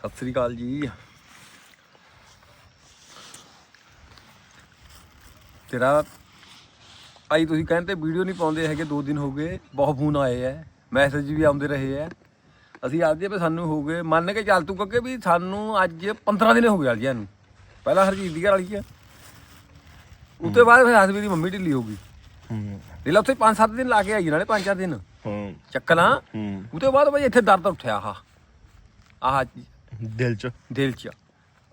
ਸਤਿ ਸ੍ਰੀ ਅਕਾਲ ਜੀ। ਤੇਰਾ ਆਈ ਤੁਸੀਂ ਕਹਿੰਦੇ ਵੀਡੀਓ ਨਹੀਂ ਪਾਉਂਦੇ ਹੈਗੇ 2 ਦਿਨ ਹੋ ਗਏ ਬਹੁਤ ਫੋਨ ਆਏ ਐ। ਮੈਸੇਜ ਵੀ ਆਉਂਦੇ ਰਹੇ ਐ। ਅਸੀਂ ਆਖਦੇ ਵੀ ਸਾਨੂੰ ਹੋ ਗਏ ਮੰਨ ਕੇ ਚੱਲ ਤੂੰ ਕੱਕੇ ਵੀ ਸਾਨੂੰ ਅੱਜ 15 ਦਿਨ ਹੋ ਗਏ ਅਲਜੀਆਂ ਨੂੰ। ਪਹਿਲਾਂ ਹਰਜੀਤ ਦੀ ਘਰ ਵਾਲੀ ਆ। ਉਤੇ ਬਾਅਦ ਫਿਰ ਹਸਬੀ ਦੀ ਮੰਮੀ ਢਿੱਲੀ ਹੋ ਗਈ। ਹੂੰ। ਦਿਲ ਉੱਥੇ 5-7 ਦਿਨ ਲਾ ਕੇ ਆਈ ਨਾਲੇ 5-4 ਦਿਨ। ਹੂੰ। ਚੱਕਣਾ ਹੂੰ। ਉਤੇ ਬਾਅਦ ਬਈ ਇੱਥੇ ਦਰਦ ਉੱਠਿਆ ਆਹ। ਆਹ ਦਿਲ ਚ ਦਿਲ 'ਚ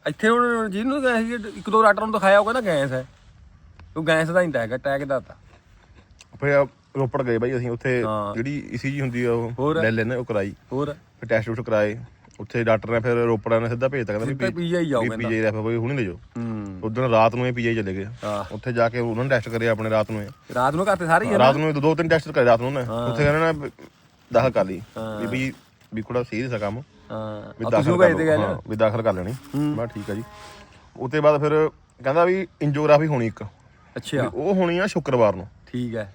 ਇੱਥੇ ਹੁਣ ਜਿਹਨੂੰ ਗਏ ਸੀ ਇੱਕ ਦੋ ਡਾਕਟਰ ਨੂੰ ਦਿਖਾਇਆ ਉਹ ਕਹਿੰਦਾ ਗੈਸ ਹੈ ਉਹ ਗੈਸ ਦਾ ਹੀ ਤਾਂ ਹੈਗਾ ਅਟੈਕ ਦਾ ਤਾਂ ਫਿਰ ਰੋਪੜ ਗਏ ਬਾਈ ਅਸੀਂ ਉੱਥੇ ਹਾਂ। ਜਿਹੜੀ ਈਸੀਜੀ ਹੁੰਦੀ ਆ ਉਹ ਹੋਰ? ਲੈ ਲੈਣੇ ਉਹ ਕਰਾਈ ਹੋਰ ਫਿਰ ਟੈਸਟ ਟੂਸਟ ਕਰਾਏ ਉੱਥੇ ਡਾਕਟਰ ਨੇ ਫਿਰ ਰੋਪੜਾਂ ਨੇ ਸਿੱਧਾ ਭੇਜਤਾ ਕਹਿੰਦਾ ਸਿੱਧਾ PGI ਜਾਓ ਕਹਿੰਦਾ। ਪੀਜੀਆਈ ਰੈਫਰ ਕੋਈ ਹੁਣੇ ਲੈ ਜਾਓ ਹੂੰ ਉਦੋਂ ਰਾਤ ਨੂੰ ਇਹ ਪੀਜੀਆਈ ਚਲੇ ਗਏ ਹਾਂ। ਉੱਥੇ ਜਾ ਕੇ ਉਹਨਾਂ ਨੇ ਟੈਸਟ ਕਰੇ ਆਪਣੇ ਰਾਤ ਨੂੰ ਇਹ ਰਾਤ ਨੂੰ ਘਰ ਤੇ ਸਾਰੇ ਹੀ ਆ ਨਾ? ਰਾਤ ਨੂੰ ਇਹ ਦੋ ਤਿੰਨ ਟੈਸਟ ਕਰੇ ਰਾਤ ਨੂੰ ਨੇ ਹਾਂ। ਉੱਥੇ ਕਹਿੰਦੇ ਨਾ ਦਾਖਲ ਕਰ ਲਈ। ਵੀ ਵੀ ਵੀ ਕੋੜਾ ਸੀਰੀਅਸ ਆ ਕੰਮ ਹਾਂ ਵੀ ਦਾਖਲ ਤੁਸੀਂ ਕਰ ਗਏ ਤੇ ਲਓ ਗੱਲ। ਹਾਂ, ਵੀ ਦਾਖਲ ਕਰ ਲੈਣੀ। ਮੈਂ ਠੀਕ ਆ ਜੀ। ਉਤੇ ਬਾਅਦ ਫਿਰ ਕਹਿੰਦਾ ਵੀ ਇੰਜੋਗ੍ਰਾਫੀ ਹੋਣੀ ਇੱਕ। ਵੀ ਅੱਛਾ ਉਹ ਹੋਣੀ ਆ ਸ਼ੁੱਕਰਵਾਰ ਨੂੰ। ਠੀਕ ਹੈ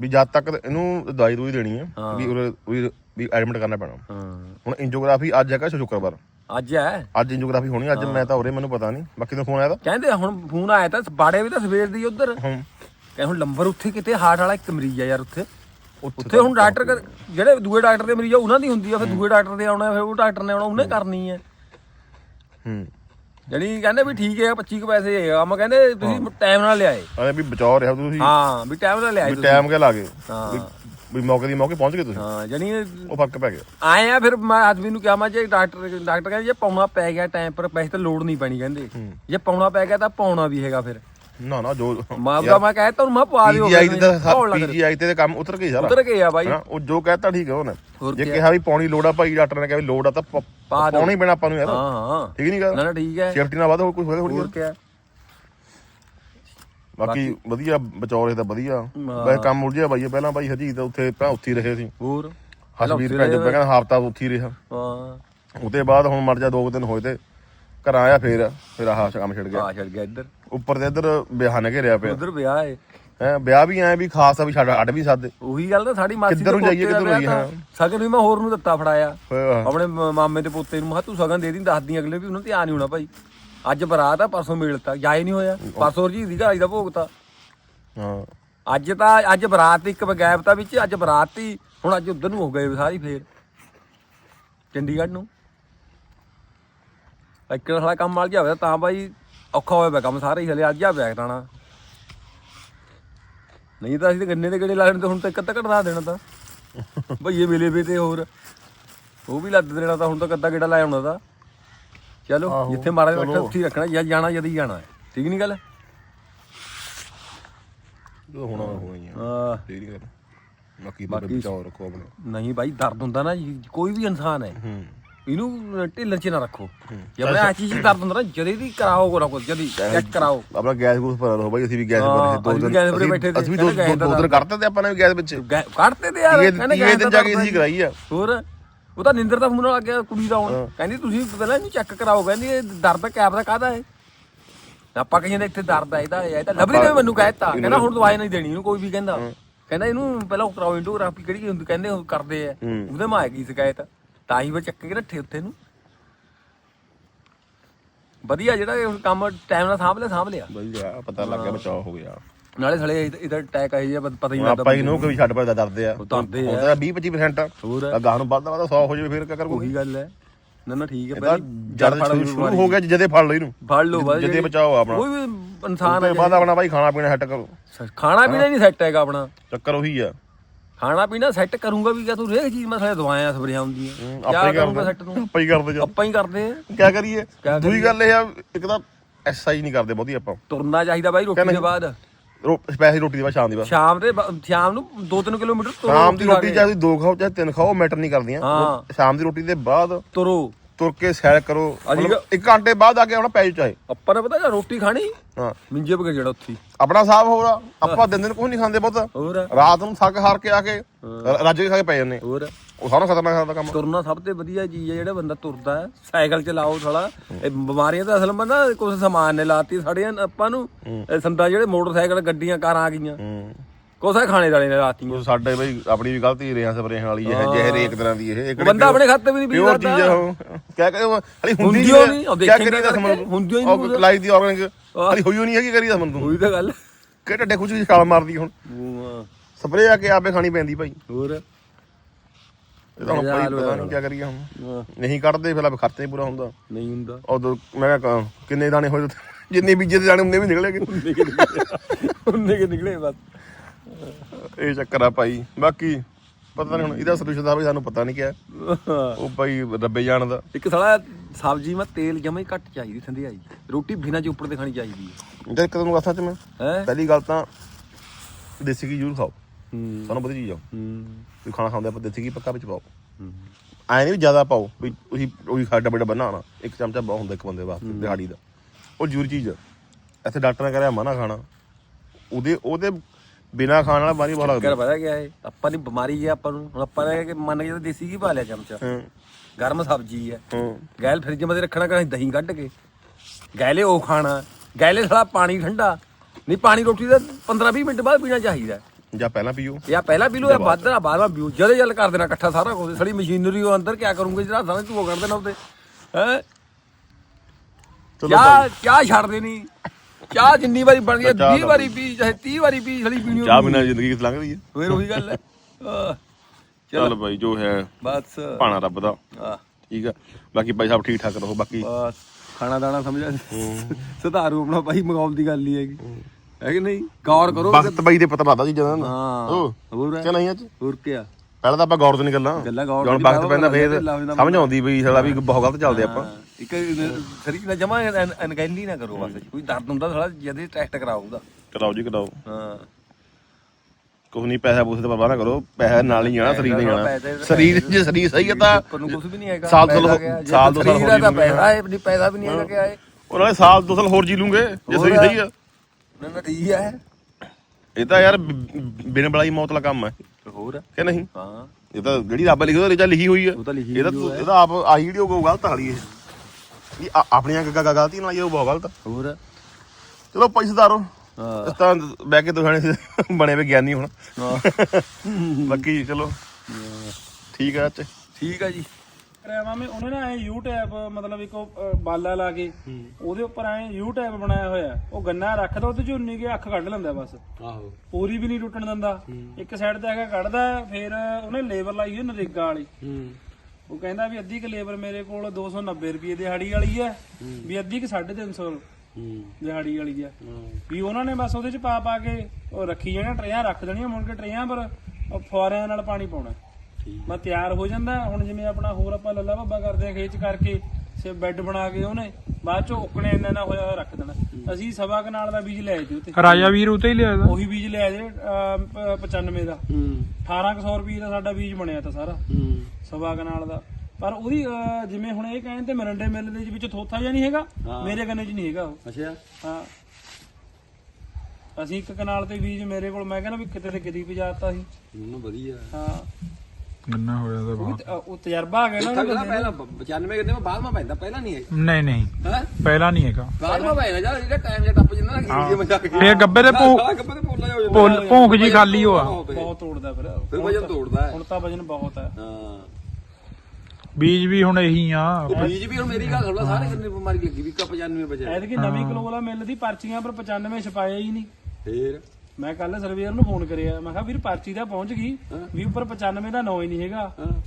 ਵੀ ਜਦ ਤੱਕ ਇਹਨੂੰ ਦਵਾਈ ਦੂਈ ਦੇਣੀ ਆ ਹਾਂ। ਵੀ ਉਰੇ- ਵੀ ਵੀ ਐਡਮਿਟ ਕਰਨਾ ਪੈਣਾ। ਹਾਂ। ਹੁਣ ਇੰਜੋਗ੍ਰਾਫੀ ਅੱਜ ਹੈਗਾ ਸ਼ੁੱਕਰਵਾਰ। ਅੱਜ ਹੈ? ਅੱਜ ਇੰਜੋਗ੍ਰਾਫੀ ਹੋਣੀ ਅੱਜ ਮੈਂ ਤਾਂ ਉਰੇ ਮੈਨੂੰ ਪਤਾ ਨਹੀਂ। ਬਾਕੀ ਤੋਂ ਫੋਨ ਆਇਆ ਤਾਂ। ਕਹਿੰਦੇ ਹੁਣ ਫੋਨ ਆਇਆ ਤਾਂ ਬਾੜੇ ਵੀ ਤਾਂ ਸਵੇਰ ਦੀ ਉਧਰ। ਹਾਂ। ਕਹਿੰਦੇ ਹੁਣ ਲੰਬਰ ਉੱਥੇ ਕਿਤੇ ਹਾਰਟ ਵਾਲਾ ਇੱਕ ਮਰੀਜ਼ ਆ ਯਾਰ ਉੱਥੇ। ਉੱਥੇ ਹੁਣ ਡਾਕਟਰ ਜਿਹੜੇ ਦੂਏ ਡਾਕਟਰ ਦੇ ਮਰੀਜ਼ ਆ ਉਹਨਾਂ ਦੀ ਹੁੰਦੀ ਆ ਫਿਰ ਦੂਏ ਡਾਕਟਰ ਦੇ ਆਉਣਾ ਫਿਰ ਉਹ ਡਾਕਟਰ ਨੇ ਆਉਣਾ ਉਹਨੇ ਕਰਨੀ ਹੈ ਹੂੰ। ਜਣੀ ਕਹਿੰਦੇ ਵੀ ਠੀਕ ਹੈ 25 ਕੁ ਪੈਸੇ ਆ ਮੈਂ ਕਹਿੰਦੇ ਤੁਸੀਂ ਟਾਈਮ ਨਾਲ ਲਿਆਏ। ਅਰੇ ਵੀ ਬਚਾਓ ਰਿਹਾ ਤੁਸੀਂ। ਹਾਂ ਵੀ ਟਾਈਮ ਨਾਲ ਲਿਆਏ ਵੀ ਟਾਈਮ ਕੇ ਲਾਗੇ ਹਾਂ। ਵੀ ਵੀ ਮੌਕੇ ਦੀ ਮੌਕੇ ਪਹੁੰਚ ਗਏ ਤੁਸੀਂ? ਹਾਂ ਜਣੀ ਉਹ ਫ਼ਰਕ ਪੈ ਗਿਆ। ਆਏ ਆ ਫਿਰ ਮੈਂ ਆਦਮੀ ਨੂੰ ਕਿਹਾ ਮੈਂ ਜੇ ਡਾਕਟਰ ਡਾਕਟਰ ਕਹਿੰਦੇ ਜੇ ਪਾਉਣਾ ਪੈ ਗਿਆ ਟਾਈਮ ਪਰ ਪੈਸੇ ਤਾਂ ਲੋੜ ਨਹੀਂ ਪੈਣੀ ਕਹਿੰਦੇ। ਜੇ ਪਾਉਣਾ ਪੈ ਗਿਆ ਤਾਂ ਪਾਉਣਾ ਵੀ ਹੈਗਾ ਫਿਰ। ਨਾ ਨਾ ਜੋ ਮਾਪਦਾ ਮੈਂ ਕਹਿਤਾ ਉਹਨੂੰ ਮੈਂ ਪਵਾ ਦਿਓ ਪੀਜੀਆਈ ਤੇ ਪੀਜੀਆਈ ਤੇ ਕੰਮ ਉਤਰ ਗਈ ਸਾਰਾ। ਉਤਰ ਗਏ ਆ ਬਾਈ। ਉਹ ਜੋ ਕਹਿਤਾ ਠੀਕ ਹੈ ਉਹਨੇ। ਜੇ? ਕਿਹਾ ਵੀ ਪਾਉਣੀ ਲੋੜ ਆ ਭਾਈ ਡਾਕਟਰ ਨੇ ਕਿਹਾ ਵੀ ਲੋੜ ਆ ਤਾਂ ਪ- ਪਾ। ਪਾਉਣੀ ਪੈਣਾ ਆਪਾਂ ਨੂੰ ਯਾਰ। ਹਾਂ ਹਾਂ। ਠੀਕ ਨਹੀਂ ਨਾ ਗੱਲ? ਨਾ ਠੀਕ ਹੈ ਸੇਫਟੀ ਨਾਲ ਵੱਧ ਹੋਰ ਕੁਝ ਹੋਇਆ ਹੋਰ ਕਿਆ? ਬਾਕੀ ਵਧੀਆ ਬਚਾਓ ਰਹੇ ਤਾਂ ਵਧੀਆ। ਵੈਸੇ ਕੰਮ ਉਲਝਿਆ ਬਾਈ ਪਹਿਲਾਂ ਬਾਈ ਹਰਜੀਤ ਉੱਥੇ ਪਹਿਲਾਂ ਉੱਥੇ ਰਹੇ ਸੀ। ਹੋਰ? ਹਸਬੀਰ ਭੈਣ ਜੋ ਕਹਿੰਦਾ ਹਫਤਾ ਉੱਥੇ ਰਿਹਾ। ਹਾਂ। ਉਹਦੇ ਬਾਅਦ ਹੁਣ ਮਰ ਜਾ ਦੋ ਕੁ ਦਿਨ ਹੋਏ ਤੇ ਘਰ ਆਇਆ ਫੇਰ ਫਿਰ ਆਹ ਕੰਮ ਛੱਡ ਗਿਆ। ਆ ਛੱਡ ਗਿਆ ਇੱਧਰ। ਉੱਪਰ ਤੇ ਇੱਧਰ ਵਿਆਹ ਨੇ ਘੇਰਿਆ ਪਿਆ। ਉਧਰ ਵਿਆਹ ਹੈ ਹੈ ਵਿਆਹ ਵੀ ਐ ਵੀ ਖਾਸ ਆ ਵੀ ਛੱਡ ਅੱਡ ਵੀ ਸਾਦੇ। ਉਹੀ ਗੱਲ ਤਾਂ ਸਾਡੀ ਮਾਸੀ ਕਿੱਧਰ ਨੂੰ ਜਾਈਏ, ਕਿੱਧਰ ਨੂੰ ਤਾਂ। ਸਗਨ ਵੀ ਮੈਂ ਹੋਰ ਨੂੰ ਦਿੱਤਾ ਫੜਾਇਆ। ਹਾਂ ਆਪਣੇ ਮਾਮੇ ਦੇ ਪੋਤੇ ਨੂੰ ਮੈਂ ਕਿਹਾ ਤੂੰ ਸਗਨ ਦੇ ਦੀ ਦੱਸਦੀ ਅਗਲੇ ਵੀ ਉਹਨਾਂ ਤੇ ਆ ਨਹੀਂ ਹੋਣਾ ਭਾਈ। ਅੱਜ ਬਰਾਤ ਆ ਪਰਸੋਂ ਮੇਲਤਾ ਜਾਏ ਨਹੀਂ ਹੋਇਆ। ਪਰਸੋਂ ਜੀ ਦੀ ਘਾਈ ਦਾ ਭੋਗਤਾ ਹਾਂ। ਅੱਜ ਤਾਂ ਅੱਜ ਬਰਾਤ ਇੱਕ ਬਗੈਬਤਾ ਵਿੱਚ ਅੱਜ ਬਰਾਤ ਤੀ ਹੁਣ ਅੱਜ ਉਧਰ ਨੂੰ ਹੋ ਗਏ ਸਾਰੀ ਫੇਰ। ਚੰਡੀਗੜ੍ਹ ਨੂੰ। ਇੱਕ ਸਾਲਾ ਕੰਮ ਮਲ ਜਾਵੇ ਤਾਂ ਬਾਈ ਔਖਾ ਹੋਇਆ ਪਿਆ ਕੰਮ ਸਾਰੇ ਹੀ ਹਲੇ ਅੱਜ ਆ ਪਿਆ ਕਟਾਣਾ ਨਹੀਂ ਤਾਂ ਅਸੀਂ ਤਾਂ ਗੰਨੇ ਦੇ ਗੇੜੇ ਲੈਣ ਤੇ ਹੁਣ ਤਾਂ ਇੱਕ ਅੱਧਾ ਘਟਾ ਦੇਣਾ ਤਾਂ। ਭਈਏ ਮਿਲੇ ਵੇ ਤੇ ਹੋਰ। ਉਹ ਵੀ ਲੱਦ ਦੇਣਾ ਤਾਂ ਹੁਣ ਤਾਂ ਕੱਦਾ ਗੇੜਾ ਲਾਇਆ ਹੋਣਾ ਤਾਂ। ਚਲੋ ਜਿੱਥੇ ਮਹਾਰਾਜ। ਬੈਠਾ ਉੱਥੇ ਰੱਖਣਾ ਜਾਂ ਜਾਣਾ ਜਦ ਹੀ ਜਾਣਾ ਠੀਕ ਨਹੀਂ ਗੱਲ? ਜੋ ਹੋਣਾ ਹੋਣਾ ਹੀ ਆ। ਹਾਂ। ਠੀਕ ਹੈ ਬਾਕੀ ਬਾਕੀ- ਬਚਾਓ ਰੱਖੋ ਆਪਣੇ। ਨਹੀਂ ਬਾਈ ਦਰਦ ਹੁੰਦਾ ਨਾ ਕੋਈ ਵੀ ਇਨਸਾਨ ਹੈ। ਹੂੰ। ਇਹਨੂੰ ਢਿੱਲਰ ਚ ਨਾ ਰੱਖੋ। ਜੇ ਆਪਣੇ ਆ ਚੀਜ਼ ਦਰਦ ਹੁੰਦਾ ਨਾ ਜਦੇ ਦੀ ਕਰਾਓ ਕੋ ਨਾ ਕੋ ਜਦੀ ਚੈੱਕ ਕਰਾਓ। ਆਪਣਾ ਗੈਸ ਗੂਸ ਭਰਾ ਲਓ ਬਾਈ ਅਸੀਂ ਵੀ ਗੈਸ ਭਰੇ ਦੋ ਅਸੀਂ ਦਿਨ ਭਰੇ ਬੈਠੇ ਅਸੀਂ ਵੀ ਦੋ ਕਹਿੰਦੇ ਦਿਨ ਕਰਤੇ ਤੇ ਆਪਾਂ ਨੇ ਗੈਸ ਵਿੱਚ। ਕੱਢਤੇ ਤੇ ਯਾਰ ਕਹਿੰਦੇ ਗੈਸ ਦਿਨ ਜਾ ਕੇ ਅਸੀਂ ਕਰਾਈ ਆ। ਹੋਰ ਉਹ ਤਾਂ ਨਿੰਦਰ ਦਾ ਫੋਨ ਆ ਗਿਆ ਕੁੜੀ ਦਾ ਹੁਣ। ਕਹਿੰਦੀ ਤੁਸੀਂ ਪਹਿਲਾਂ ਇਹਨੂੰ ਚੈੱਕ ਕਰਾਓ ਕਹਿੰਦੀ ਇਹ ਦਰਦ ਕੈਬ ਦਾ ਕਾਹਦਾ ਹੈ? ਆਪਾਂ ਕਹੀਏ ਨੇ ਇੱਥੇ ਦਰਦ ਹੈ ਇਹਦਾ ਇਹ ਤਾਂ ਲਵਲੀ ਨੇ ਮੈਨੂੰ ਕਹਿਤਾ ਕਹਿੰਦਾ ਹੁਣ ਦਵਾਈ ਨਹੀਂ ਦੇਣੀ ਇਹਨੂੰ ਕੋਈ ਵੀ ਕਹਿੰਦਾ। ਕਹਿੰਦਾ ਇਹਨੂੰ ਪਹਿਲਾਂ ਕਰਾਓ ਇੰਡੋਗ੍ਰਾਫੀ ਕਿਹੜੀ ਹੁੰਦੀ ਕਹਿੰਦੇ ਉਹ ਕਰਦੇ ਆ। ਉਹਦੇ ਮਾਂ ਕੀ ਸ਼ਿਕਾਇਤ। ਤਾਂ ਹੀ ਉਹ ਚੱਕ ਕੇ ਉੱਥੇ ਨੂੰ। ਵਧੀਆ ਜਿਹੜਾ ਇਹ ਕੰਮ ਟਾਈਮ ਨਾਲ ਸਾਂਭ ਲਿਆ ਸਾਂਭ ਲਿਆ। ਬਾਈ ਆ ਪਤਾ ਲੱਗ ਗਿਆ ਬਚਾਓ ਹੋ ਗਿਆ। ਨਾਲੇ ਥਲੇ ਇਧਰ ਅਟੈਕ ਆਈ ਜਾਂ ਪਤਾ ਹੀ ਨਹੀਂ ਲੱਗਦਾ ਆਪਾਂ ਹੀ ਨੂੰ। ਕੋਈ ਛੱਡ ਪੜਦਾ ਡਰਦੇ ਆ। ਉਹ ਡਰਦੇ ਆ। ਹੁੰਦਾ 20 25% ਹੋਰ। ਆ ਗਾਹ ਨੂੰ ਵੱਧਦਾ ਵੱਧਦਾ 100 ਹੋ ਜਾਵੇ ਫਿਰ ਕੀ ਕਰੂਗਾ। ਉਹੀ ਗੱਲ ਹੈ। ਨਾ ਨਾ ਠੀਕ ਹੈ ਇਹਦਾ ਭਾਈ। ਜਦ ਸ਼ੁਰੂ- ਸ਼ੁਰੂ ਹੋ ਗਿਆ ਜਦੇ ਫੜ ਲਓ ਇਹਨੂੰ। ਫੜ ਲਓ ਬਸ ਜਦੇ ਬਚਾਓ ਆਪਣਾ। ਕੋਈ ਵੀ ਇਨਸਾਨ ਉਹਦੇ ਬਾਅਦ ਆਪਣਾ ਬਾਈ ਖਾਣਾ ਪੀਣਾ ਸੈੱਟ ਕਰੋ। ਹੈ ਖਾਣਾ ਪੀਣਾ ਨਹੀਂ ਸੈੱਟ ਹੈਗਾ ਆਪਣਾ। ਚੱਕਰ ਉਹੀ ਆ। ਖਾਣਾ ਪੀਣਾ ਸੈੱਟ ਕਰੂੰਗਾ ਵੀ ਕਿ ਤੂੰ ਰੇਹ ਚੀਜ਼ ਮਸਲੇ ਦਵਾਈਆਂ ਸਬਰੀਆਂ ਹੁੰਦੀਆਂ। ਆਪੇ ਕਿਆ ਹੀ ਕਰੂੰਗਾ ਕਰਦੇ। ਸੈੱਟ ਨੂੰ? ਆਪਾਂ ਹੀ ਕਰਦੇ ਜਾ ਆਪਾਂ ਹੀ ਕਰਦੇ ਆ। ਕੀ ਕਰੀਏ? ਕਿਆ ਦੂਜੀ ਗੱਲ ਇਹ ਆ ਇੱਕ ਤਾਂ ਐਕਸਰਸਾਈਜ਼ ਨਹੀਂ ਕਰਦੇ ਬਹੁਤੀ ਆਪਾਂ। ਤੁਰਨਾ ਚਾਹੀਦਾ ਬਾਈ ਰੋਟੀ ਦੇ ਬਾਅਦ। ਸਪੈਸ਼ਲ ਰੋਟੀ ਦੀ ਬਾਅਦ ਸ਼ਾਮ ਦੀ ਬਾਅਦ। ਸ਼ਾਮ ਦੇ ਸ਼ਾਮ ਨੂੰ 2-3 ਕਿਲੋਮੀਟਰ ਤੁਰੋ ਸ਼ਾਮ ਦੀ ਰੋਟੀ। ਚਾਹੇ ਦੋ ਖਾਓ ਚਾਹੇ ਤਿੰਨ ਖਾਓ ਮੈਟਰ ਨਹੀਂ ਕਰਦੀਆਂ। ਸ਼ਾਮ ਦੀ ਰੋਟੀ ਦੇ ਬਾਅਦ ਤੁਰੋ। ਤੁਰ ਕੇ ਸੈਰ ਕਰੋ। ਅਸੀਂ ਮਤਲਬ ਇੱਕ ਘੰਟੇ ਬਾਅਦ ਆ ਕੇ ਆਪਣਾ ਪੈ ਜਾਓ ਚਾਹੇ। ਆਪਾਂ ਨੇ ਪਤਾ ਕਿ ਰੋਟੀ ਖਾਣੀ? ਹਾਂ। ਮਿੰਜੇ ਬਗੇ ਜਿਹੜਾ ਉੱਥੇ। ਆਪਣਾ ਸਾਫ਼ ਹੋ ਰਿਹਾ। ਆਪਾਂ ਦਿਨ ਦਿਨ ਕੁਝ ਨਹੀਂ ਖਾਂਦੇ ਬਹੁਤ ਹੋਰ? ਰਾਤ ਨੂੰ ਥੱਕ ਹਾਰ ਕੇ ਆ ਕੇ ਰੱਜ ਕੇ ਖਾ ਕੇ ਪੈ ਜਾਂਦੇ। ਹੋਰ? ਉਹ ਸਾਰਾ ਖਤਰਨਾਕ ਖਾਦਾ ਕੰਮ। ਤੁਰਨਾ ਸਭ ਤੋਂ ਵਧੀਆ ਚੀਜ਼ ਹੈ ਜਿਹੜਾ ਬੰਦਾ ਤੁਰਦਾ ਹੈ। ਸਾਈਕਲ ਚਲਾਓ ਥੋੜਾ ਇਹ ਬਿਮਾਰੀਆਂ ਤਾਂ ਅਸਲ ਵਿੱਚ ਨਾ ਕੁਝ ਸਮਾਨ ਨੇ ਲਾਤੀ ਸਾਡੇ ਆਪਾਂ ਨੂੰ। ਸੰਦਾ ਜਿਹੜੇ ਮੋਟਰਸਾਈਕਲ ਗੱਡੀਆਂ ਕਾਰਾਂ ਆ ਗਈਆਂ। ਕੋਸਾ ਖਾਣੇ ਵਾਲੇ ਨੇ ਰਾਤੀਆਂ। ਉਹ ਸਾਡੇ ਬਈ ਆਪਣੀ ਵੀ ਗਲਤੀ ਰੇਹਾਂ ਸਪਰੇਹਾਂ ਵਾਲੀ ਇਹ ਜਿਹੇ ਇੱਕ ਤਰ੍ਹਾਂ ਦੀ ਇਹ ਇਹ ਬੰਦਾ ਆਪਣੇ ਖਾਤੇ ਵੀ ਨਹੀਂ ਪੀ ਪਿਓਰ ਚੀਜ਼ ਆ ਉਹ। ਕਹੇ ਉਹ ਹਲੀ ਹੁੰਦੀ ਨਹੀਂ, ਉਹ ਦੇਖੇਂਗੇ ਕਰੀ ਕਰਕੇ, ਮੈਨੂੰ ਹੁੰਦੀ ਹੀ ਨਹੀਂ। ਉਹ ਲਾਈਫ ਦੀ ਆਰਗੈਨਿਕ ਹਲੀ ਹੋਈ ਨਹੀਂ ਹੈਗੀ ਕਰੀ ਦੱਸ ਮੈਨੂੰ ਤੂੰ। ਉਹੀ ਤਾਂ ਗੱਲ। ਕਿ ਢੱਡੇ ਖੁਸ਼ ਛਾਲ ਮਾਰਦੀ ਹੁਣ। ਉਹ, ਸਪਰੇਅ ਆ ਕੇ ਆਪੇ ਖਾਣੀ ਪੈਂਦੀ ਭਾਈ। ਹੋਰ? ਇਹ ਤਾਂ ਭਾਈ ਪਤਾ ਨਹੀਂ ਕਿਆ ਕਰੀਏ ਹੁਣ। ਨਹੀਂ ਕੱਢਦੇ ਫਿਰ ਆ ਖਰਚਾ ਹੀ ਪੂਰਾ ਹੁੰਦਾ। ਨਹੀਂ ਹੁੰਦਾ। ਉਦੋਂ ਮੈਂ ਕਿਹਾ ਕਿੰਨੇ ਦਾਣੇ ਹੋਏ? ਜਿੰਨੇ ਬੀਜੇ ਦੇ ਦਾਣੇ ਉਹਨੇ ਵੀ ਨਿਕਲੇਗੇ ਉਹਨੇ ਕਿ ਨਿਕਲੇ ਬਸ। ਇਹ ਚੱਕਰ ਆ ਭਾਈ। ਬਾਕੀ ਪਤਾ ਨਹੀਂ ਹੁਣ ਇਹਦਾ ਸੋਲੂਸ਼ਨ ਦਾ ਵੀ ਸਾਨੂੰ ਪਤਾ ਨਹੀਂ ਕਿਆ। ਉਹ ਭਾਈ ਰੱਬੇ ਜਾਣਦਾ। ਇੱਕ ਸਾਲਾ ਸਬਜ਼ੀ ਮੈਂ ਤੇਲ ਜਮਾ ਹੀ ਘੱਟ ਚਾਹੀਦੀ ਠੰਡੀ ਰੋਟੀ ਬਿਨਾਂ ਚ ਉੱਪਰ ਤੇ ਖਾਣੀ ਚਾਹੀਦੀ ਹੈ ਜੇ ਇੱਕ ਤੁਹਾਨੂੰ ਦੱਸਾਂ ਚ ਮੈਂ। ਪਹਿਲੀ ਗੱਲ ਤਾਂ ਦੇਸੀ ਘੀ ਜ਼ਰੂਰ ਖਾਓ। ਸਾਨੂੰ ਵਧੀਆ ਚੀਜ਼ ਆ। ਹੂੰ। ਵੀ ਖਾਣਾ ਖਾਂਦੇ ਆਪਾਂ ਦੇਸੀ ਘੀ ਪੱਕਾ ਵਿੱਚ ਪਾਓ। ਹੂੰ। ਐ ਨਹੀਂ ਵੀ ਜ਼ਿਆਦਾ ਪਾਓ ਵੀ ਤੁਸੀਂ ਉਹੀ ਖਾਡਾ ਬੜਾ ਬਣਾਉਣਾ। ਇੱਕ ਚਮਚਾ ਬਹੁਤ ਹੁੰਦਾ ਇੱਕ ਬੰਦੇ ਵਾਸਤੇ ਦਿਹਾੜੀ ਦਾ। ਉਹ ਜ਼ਰੂਰੀ ਚੀਜ਼ ਆ। ਇੱਥੇ ਡਾਕਟਰ ਨੇ ਕਰਿਆ ਮਨਾ ਖਾਣਾ। ਉਹਦੇ ਉਹਦੇ ਬਿਨਾ ਖਾਣ ਵਾਲਾ ਬਾਰੀ ਬਹੁਤ ਕਰ ਲੱਗਦਾ। ਪਤਾ ਕਿਆ ਹੈ ਆਪਾਂ ਦੀ ਬਿਮਾਰੀ ਹੈ ਆਪਾਂ ਨੂੰ। ਹੁਣ ਆਪਾਂ ਨੇ ਕਿ ਮੰਨ ਕੇ ਜਦੋਂ ਦੇਸੀ ਘੀ ਪਾ ਲਿਆ ਚਮਚਾ ਹਾਂ। ਗਰਮ ਸਬਜ਼ੀ ਹੈ ਹਾਂ। ਗੈਲ ਫ੍ਰਿਜ ਮੇ ਰੱਖਣਾ ਕਿ ਦਹੀਂ ਕੱਢ ਕੇ? ਗੈਲੇ ਉਹ ਖਾਣਾ। ਗੈਲੇ ਸਾਲਾ ਪਾਣੀ ਠੰਡਾ। ਨਹੀਂ ਪਾਣੀ ਰੋਟੀ ਦਾ 15 20 ਮਿੰਟ ਬਾਅਦ ਪੀਣਾ ਚਾਹੀਦਾ। ਜਾਂ ਪਹਿਲਾਂ ਪੀਓ। ਜਾਂ ਪਹਿਲਾਂ ਪੀ ਲਓ ਜਾਂ ਬਾਅਦ ਦਾ ਬਾਅਦ ਵਿੱਚ ਜਦੇ ਜਲ ਕਰ ਦੇਣਾ ਇਕੱਠਾ ਸਾਰਾ ਕੁਝ। ਸੜੀ ਮਸ਼ੀਨਰੀ ਉਹ ਅੰਦਰ ਕਿਆ ਕਰੂੰਗੇ? ਜਿਹੜਾ ਸਾਰਾ ਧੂਆ ਕਰ ਦੇਣਾ ਉੱਤੇ ਹੈ? ਚਲੋ ਚਾਹ ਛੱਡਦੇ ਨਹੀਂ ਚਾਹ ਜਿੰਨੀ ਵਾਰੀ ਬਣ ਗਈ ਚਾਹ 20 ਵਾਰੀ ਪੀ ਚਾਹੇ 30 ਵਾਰੀ ਪੀ ਸੜੀ ਪੀਣੀ ਚਾਹ ਬਿਨਾਂ ਜ਼ਿੰਦਗੀ ਕਿਸ ਲੰਘਦੀ ਹੈ? ਫੇਰ ਉਹੀ ਗੱਲ ਹੈ। ਆਹ, ਚੱਲ। ਭਾਈ ਜੋ ਹੈ ਬਸ। ਭਾਣਾ ਰੱਬ ਦਾ। ਆਹ, ਠੀਕ ਆ। ਬਾਕੀ ਭਾਈ ਸਭ ਠੀਕ ਠਾਕ ਰਹੋ ਬਾਕੀ ਬਸ ਖਾਣਾ ਦਾਣਾ ਸਮਝਾ ਸੁਧਾਰੂ ਆਪਣਾ ਭਾਈ ਮਗਾਉਣ ਦੀ ਗੱਲ ਨਹੀਂ ਹੈਗੀ। ਹੈ। ਕਿ ਨਹੀਂ? ਗੌਰ ਕਰੋ ਵਕਤ ਬਾਈ ਦੇ ਪਤਾ ਲੱਗਦਾ ਚੀਜ਼ਾਂ ਦਾ ਹਾਂ। ਉਹ ਹੋਰ ਹੈ? ਕਿ ਨਹੀਂ ਅੱਜ ਹੋਰ ਕੀ ਪਹਿਲਾਂ ਤਾਂ ਆਪਾਂ ਗੌਰ ਤੋਂ ਨਹੀਂ ਗੱਲਾਂ। ਗੱਲਾਂ ਗੌਰ ਜਦੋਂ ਦੀ ਵਕਤ ਪੈਂਦਾ ਫੇਰ ਸਮਝ ਆਉਂਦੀ ਵੀ ਸਾਲਾ ਵੀ ਬਹੁਤ ਗਲਤ ਚੱਲਦੇ ਆਪਾਂ। ਇੱਕ ਸਰੀਰ ਨਾ ਜਮਾ ਅਨਗੈਲੀ ਨਾ ਕਰੋ ਬਸ ਕੋਈ ਦਰਦ ਹੁੰਦਾ ਸਾਲਾ ਜਦੇ ਟੈਸਟ ਕਰਾਊਗਾ ਕਰਾਓ ਜੀ ਕਰਾਓ। ਹਾਂ। ਕੁਝ ਨਹੀਂ ਪੈਸਾ ਪੂਸੇ ਤੇ ਪਰਵਾਹ ਨਾ ਕਰੋ ਪੈਸਾ ਨਾਲ ਹੀ ਜਾਣਾ ਸਰੀਰ ਨੇ ਜਾਣਾ। ਸਰੀਰ ਜੇ ਸਰੀਰ ਸਹੀ ਹੈ ਤਾਂ ਪਰ ਨੂੰ ਕੁਝ ਵੀ ਨਹੀਂ ਹੈਗਾ। ਸਾਲ ਦੋ ਸਾਲ- ਜੇ ਦੋ ਸਾਲ ਹੋਰ ਜੀਊਂਗੇ। ਪੈਸਾ ਹੈ ਨਹੀਂ ਪੈਸਾ ਵੀ ਨਹੀਂ ਹੈਗਾ ਕਿ ਆਏ ਉਹਨਾਂ ਨੇ ਸਾਲ ਦੋ ਸਾਲ ਹੋਰ ਜੀ ਲੂੰਗੇ ਜੇ ਸਰੀਰ ਸਹੀ ਆ। ਨਾ ਨਾ ਠੀਕ ਹੈ ਇਹ ਤਾਂ ਯਾਰ ਬਿਨ ਬਲਾਈ ਮੌਤ ਵਾਲਾ ਕੰਮ ਹੈ ਹੋਰ? ਕਿ ਨਹੀਂ? ਹਾਂ। ਇਹ ਤਾਂ ਜਿਹੜੀ ਰੱਬ ਲਿਖੀ ਉਹਦੇ ਚ ਲਿਖੀ ਹੋਈ ਹੈ ਉਹ ਤਾਂ ਲਿਖੀ ਇਹ ਤਾਂ ਇਹ ਤਾਂ ਆਪ ਆਹੀ ਜਿਹੜੀ ਉਹ ਗਲਤ ਵਾਲੀ ਹੈ ਇਹ ਆ- ਆਪਣੀਆਂ ਗ- ਗ- ਗਲਤੀਆਂ ਨਾਲ ਇਹ ਬਹੁਤ ਗਲਤ ਆ। ਹੋਰ? ਚਲੋ ਭਾਈ ਸੁਧਾਰੋ। ਹਾਂ। ਇਸ ਤਾਂ ਬਹਿ ਕੇ ਦੁਹਾਣੇ ਬਣੇ ਵੇ ਗਿਆਨੀ ਹੁਣ। ਹਾਂ। ਬਾਕੀ ਚਲੋ ਠੀਕ ਹੈ ਅੱਛਾ ਠੀਕ ਹੈ ਜੀ। ਕਰਿਆ ਮਾਮੇ ਉਹਨੇ ਨਾ ਐ ਯੂ ਮਤਲਬ ਇੱਕ ਉਹ, ਅ, ਬਾਲਾ ਲਾ ਕੇ ਉਹਦੇ ਉੱਪਰ ਐ ਯੂ ਟੈਬ ਬਣਾਇਆ ਹੋਇਆ। ਉਹ ਗੰਨਾ ਰੱਖਦਾ ਉਹਦੇ ਚੋਂ ਉਨੀ ਕੇ ਅੱਖ ਕੱਢ ਲੈਂਦਾ ਬਸ। ਆਹੋ। ਪੂਰੀ ਵੀ ਨਹੀਂ ਟੁੱਟਣ ਦਿੰਦਾ। ਇੱਕ ਸਾਈਡ ਤੇ ਹੈਗਾ ਕੱਢਦਾ ਫਿਰ ਉਹਨੇ ਲੇਬਰ ਲਾਈ ਹੋਈ ਨਰੇਗਾ ਵਾਲੀ। ਹੂੰ। ਉਹ ਕਹਿੰਦਾ ਵੀ ਅੱਧੀ ਕ ਲੇਬਰ ਮੇਰੇ ਕੋਲ 290 ਰੁਪਏ ਦਿਹਾੜੀ ਵਾਲੀ ਹੈ ਵੀ ਅੱਧੀ ਕ 350 ਹੂੰ। ਦਿਹਾੜੀ ਵਾਲੀ ਹੈ। ਵੀ ਉਹਨਾਂ ਨੇ ਬਸ ਉਹਦੇ ਚ ਪਾ ਪਾ ਕੇ ਉਹ ਰੱਖੀ ਜਾਣਾ ਟਰੇਆਂ ਰੱਖ ਦੇਣੀਆਂ ਮੁੜ ਕੇ ਟਰੇਆਂ ਪਰ ਫੁਆਰਿਆਂ ਨਾਲ ਪਾਣੀ ਪਾਉਣਾ। ਮੈਂ ਤਿਆਰ ਹੋ ਜਾਂਦਾ ਹੁਣ ਜਿਵੇਂ ਆਪਣਾ ਹੋਰ ਆਪਾਂ ਲੱਲਾ ਬੱਬਾ ਕਰਦੇ ਆ ਖੇਚ ਕਰਕੇ ਸੇ ਬੈੱਡ ਬਣਾ ਕੇ ਉਹਨੇ ਬਾਅਦ ਚ ਉਕਣੇ ਇੰਨਾ ਨਾ ਹੋਇਆ ਹੋਇਆ ਰੱਖ ਦੇਣਾ। ਅਸੀਂ ਸਵਾ ਕਨਾਲ ਦਾ ਬੀਜ ਲਿਆਏ ਤੇ ਉੱਤੇ ਰਾਜਾ ਵੀਰ ਉਤੇ ਹੀ ਲਿਆ ਉਹੀ ਬੀਜ ਲਿਆਏ ਜੇ ਅਮ, ਪ- 95 ਦਾ। ਹੂੰ। 1800 ਰੁਪਏ ਦਾ ਸਾਡਾ ਬੀਜ ਬਣਿਆ ਤਾਂ ਸਾਰਾ। ਹੂੰ। ਸਵਾ ਕਨਾਲ ਦਾ। ਪਰ ਉਹਦੀ ਜਿਵੇਂ ਹੁਣ ਇਹ ਕਹਿੰਦੇ ਤੇ ਮਰੰਡੇ ਮਿਲ ਦੇ ਵਿੱਚ ਥੋਥਾ ਜਿਹਾ ਨਹੀਂ ਹੈਗਾ ਮੇਰੇ ਗੰਨੇ 'ਚ ਨਹੀਂ ਹੈਗਾ ਉਹ। ਅੱਛਾ। ਹਾਂ। ਅਸੀਂ ਇੱਕ ਕਨਾਲ ਤੇ ਬੀਜ ਮੇਰੇ ਕੋਲ ਮੈਂ ਕਹਿੰਦਾ ਵੀ ਕਿਤੇ ਤੇ ਕਿਤੇ ਪਜਾਤਾ ਸੀ। ਵਧੀਆ। ਹਾਂ। ਗੰਨਾ ਹੋਇਆ ਦਾ ਉਹ ਬਹੁਤ ਉਹ ਤਜਰਬਾ ਆ ਗਿਆ ਨਾ ਪਹਿਲਾਂ ਪਹਿਲਾਂ 95 ਕਿਤੇ ਮੈਂ ਬਾਅਦ ਮਾ ਪੈਂਦਾ ਪਹਿਲਾਂ ਨਹੀਂ ਹੈ ਨਹੀਂ ਨਹੀਂ। ਹੈ? ਪਹਿਲਾਂ ਨਹੀਂ ਹੈਗਾ। ਬਾਅਦ ਮਾ ਪੈਣਾ ਯਾਰ ਜਿਹੜਾ ਟਾਈਮ ਜੇ ਟੱਪ ਜਾਂਦਾ ਨਾ ਕੇ। ਫੇਰ ਗੱਬੇ ਦੇ ਭੂ ਗੱਬੇ ਤੇ ਪੋਲਾ ਹੋ ਜਾਂਦਾ ਭੌਂਕ ਜੀ ਖਾਲੀ ਹੋਆ ਬਹੁਤ ਤੋੜਦਾ ਫਿਰ। ਫਿਰ ਵਜਨ ਤੋੜਦਾ ਹੈ। ਹੁਣ ਤਾਂ ਵਜਨ ਬਹੁਤ ਹੈ। ਹਾਂ। ਬੀਜ ਵੀ ਹੁਣ ਇਹੀ ਆ। ਬੀਜ ਵੀ ਹੁਣ ਮੇਰੀ ਗੱਲ ਸੁਣ ਲੈ ਸਾਰੇ ਕਿੰਨੇ ਬਿਮਾਰੀ ਲੱਗੀ ਵੀ ਕਾ 95 ਬਚਿਆ ਐਤਕੀ ਨਵੀਂ ਕਲੋਲਾ ਮਿਲ ਦੀ ਪਰਚੀਆਂ ਪਰ 95 ਛਪਾਇਆ ਹੀ ਨਹੀਂ। ਫੇਰ? ਮੈਂ ਕੱਲ ਸਰਵੇਅਰ ਨੂੰ ਫੋਨ ਕਰਿਆ। ਮੈਂ ਕਿਹਾ ਵੀਰ ਪਰਚੀ ਦਾ ਪਹੁੰਚ ਗਈ ਵੀ ਉੱਪਰ 95 ਦਾ ਨਾਂ ਹੀ ਨਹੀਂ ਹੈਗਾ।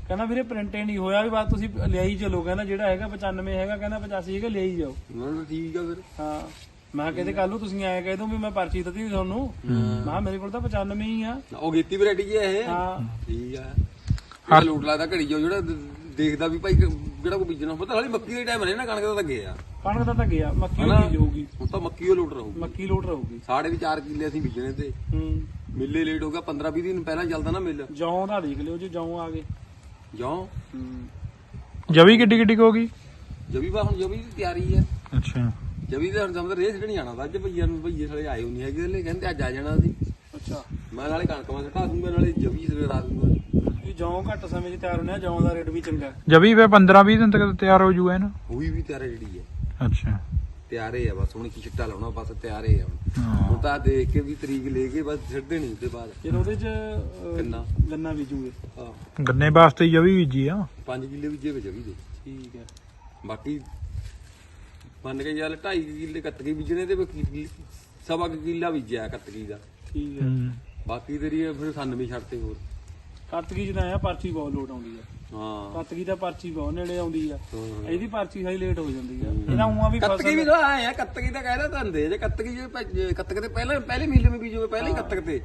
ਕਹਿੰਦਾ ਵੀਰੇ ਪ੍ਰਿੰਟ ਹੀ ਨਹੀਂ ਹੋਇਆ ਵੀ ਬਾਅਦ ਤੁਸੀਂ ਲਿਆਈ ਚਲੋ। ਕਹਿੰਦਾ ਜਿਹੜਾ ਹੈਗਾ 95 ਹੈਗਾ ਕਹਿੰਦਾ 85 ਹੈਗਾ ਲਿਆਈ ਜਾਓ। ਨਾ ਠੀਕ ਆ ਫਿਰ। ਹਾਂ। ਮੈਂ ਕਿਹਾ ਕਿਤੇ ਕੱਲ ਨੂੰ ਤੁਸੀਂ ਆਏ ਕਹਿ ਦੋ ਵੀ ਮੈਂ ਪਰਚੀ ਦਿੱਤੀ ਤੁਹਾਨੂੰ। ਮੈਂ ਕਿਹਾ ਮੇਰੇ ਕੋਲ ਤਾਂ 95 ਹੀ ਆ। ਉਹ ਗੀਤੀ ਵੈਰਾਈਟੀ ਜੀ ਇਹ। ਹਾਂ। ਠੀਕ ਆ। ਹਾਂ ਲੋਟ ਲੱਗਦਾ ਘੜੀ ਜੋ ਜਿਹੜਾ ਦੇਖਦਾ ਵੀ ਭਾਈ ਜਿਹੜਾ ਕੋ ਬੀਜਣਾ ਪਤਾ ਹਾਲੀ ਮੱਕੀ ਦੇ ਟਾਈਮ ਰਹੇ ਨਾ ਕਣਕ ਦਾ ਤਾਂ ਗਿਆ ਕਣਕ ਦਾ ਤਾਂ ਗਿਆ ਮੱਕੀ ਹਨਾ? ਬੀਜ ਹੋਊਗੀ। ਹੁਣ ਤਾਂ ਮੱਕੀ ਉਹ ਲੋਟ ਰਹੂਗੀ। ਮੱਕੀ ਲੋਟ ਰਹੂਗੀ। ਸਾਡੇ ਵੀ 4 ਕਿੱਲੇ ਅਸੀਂ ਬੀਜਣੇ ਤੇ। ਹੂੰ। ਮਿੱਲੇ ਲੇਟ ਹੋ ਗਿਆ 15 20 ਦਿਨ ਪਹਿਲਾਂ ਚੱਲਦਾ ਨਾ ਮਿੱਲ। ਜੌਂ ਦਾ ਦੇਖ ਲਿਓ ਜੀ ਜੌਂ ਆ ਗਏ। ਜੋਂ? ਹੂੰ। ਜਵੀ ਕਿੱਡੀ ਕਿੱਡੀ ਕੁ ਹੋ ਗਈ? ਜਵੀ ਬਾ ਹੁਣ ਜਵੀ ਦੀ ਤਿਆਰੀ ਹੈ ਅੱਛਾ। ਜਵੀ ਦੇ ਹੁਣ ਸਮਝ ਰੇਸ ਨਹੀਂ ਜਾਣਾ ਅੱਜ ਭਈਆ ਨੂੰ ਭਈਏ ਸਾਲੇ ਆਏ ਨਹੀਂ ਹੈਗੇ ਲੈ ਕਹਿੰਦੇ ਅੱਜ ਆ ਜਾਣਾ ਸੀ ਅੱਛਾ। ਮੈਂ ਨਾਲੇ ਕਣਕ ਮੈਂ ਘਟਾ ਦੂੰਗਾ ਨਾਲੇ ਜਵੀ ਸਵੇਰ ਰਾ ਦੂੰਗਾ। ਜੌਂ ਘੱਟ ਸਮੇਂ 'ਚ ਤਿਆਰ ਹੋਣੇ ਆ ਜੌਂ ਦਾ ਰੇਟ ਵੀ ਚੰਗਾ ਹੈ। ਜਵੀ ਫੇ 15 20 ਦਿਨ ਤੱਕ ਤਿਆਰ ਹੋ ਜੂਗਾ ਇਹਨੂੰ? ਉਹੀ ਵੀ ਤਿਆਰ ਜਿਹੜੀ ਹੈ। ਅੱਛਾ। ਤਿਆਰੇ ਆ ਬਸ ਹੁਣ ਕੀ ਛਿੱਟਾ ਲਾਉਣਾ ਬਸ ਤਿਆਰੇ ਆ ਹੁਣ। ਹੁਣ ਤਾਂ ਦੇਖ ਕੇ ਵੀ ਤਰੀਕ ਲੈ ਕੇ ਬਸ ਛੱਡ ਦੇਣੀ ਉਹਦੇ ਬਾਅਦ। ਫਿਰ ਉਹਦੇ ਚ ਅਹ, ਗੰਨਾ। ਗੰਨਾ ਬੀਜੂਗੇ ਹਾਂ। ਗੰਨੇ ਵਾਸਤੇ ਹੀ ਵੀ ਬੀਜੀ ਆ। 5 ਕਿੱਲੇ ਬੀਜੇ ਵਿੱਚ ਵੀ ਦੇ। ਠੀਕ ਹੈ। ਬਾਕੀ ਮੰਨ ਕੇ ਚੱਲ 2.5 ਕਿੱਲੇ ਕੱਤਕੀ ਬੀਜਣੇ ਤੇ ਬਾਕੀ ਸਵਾ ਕੁ ਕਿੱਲਾ ਬੀਜਿਆ ਕੱਤਕੀ ਦਾ। ਠੀਕ ਹੈ। ਹੂੰ। ਬਾਕੀ ਤੇਰੀ ਇਹ ਫਿਰ 98 ਛੱਡਤੇ ਹੋਰ। ਕੱਤਗੀ ਜਿਹਦਾ ਆ ਪਰਚੀ ਬਹੁਤ ਲੋਟ ਆਉਂਦੀ ਆ। ਹਾਂ। ਕੱਤਗੀ ਤਾਂ ਪਰਚੀ ਬਹੁਤ ਨੇੜੇ ਆਉਂਦੀ ਆ। ਹਾਂ। ਇਹਦੀ ਪਰਚੀ ਸਾਈ ਲੇਟ ਹੋ ਜਾਂਦੀ ਆ। ਇਹਦਾ ਉਹਾਂ ਵੀ ਕੱਤਕੀ ਵੀ ਤਾਂ ਆਏ ਆ ਕੱਤਕੀ ਤਾਂ ਕਹਿ ਰਿਹਾ ਧੰਦੇ ਜੇ ਕੱਤਕੀ ਜੇ ਕੱਤਕ ਤੇ ਪਹਿਲਾਂ ਪਹਿਲੇ ਮਹੀਨੇ ਵਿੱਚ ਬੀਜੋਗੇ ਪਹਿਲੇ ਹੀ ਕੱਤਕ ਤੇ।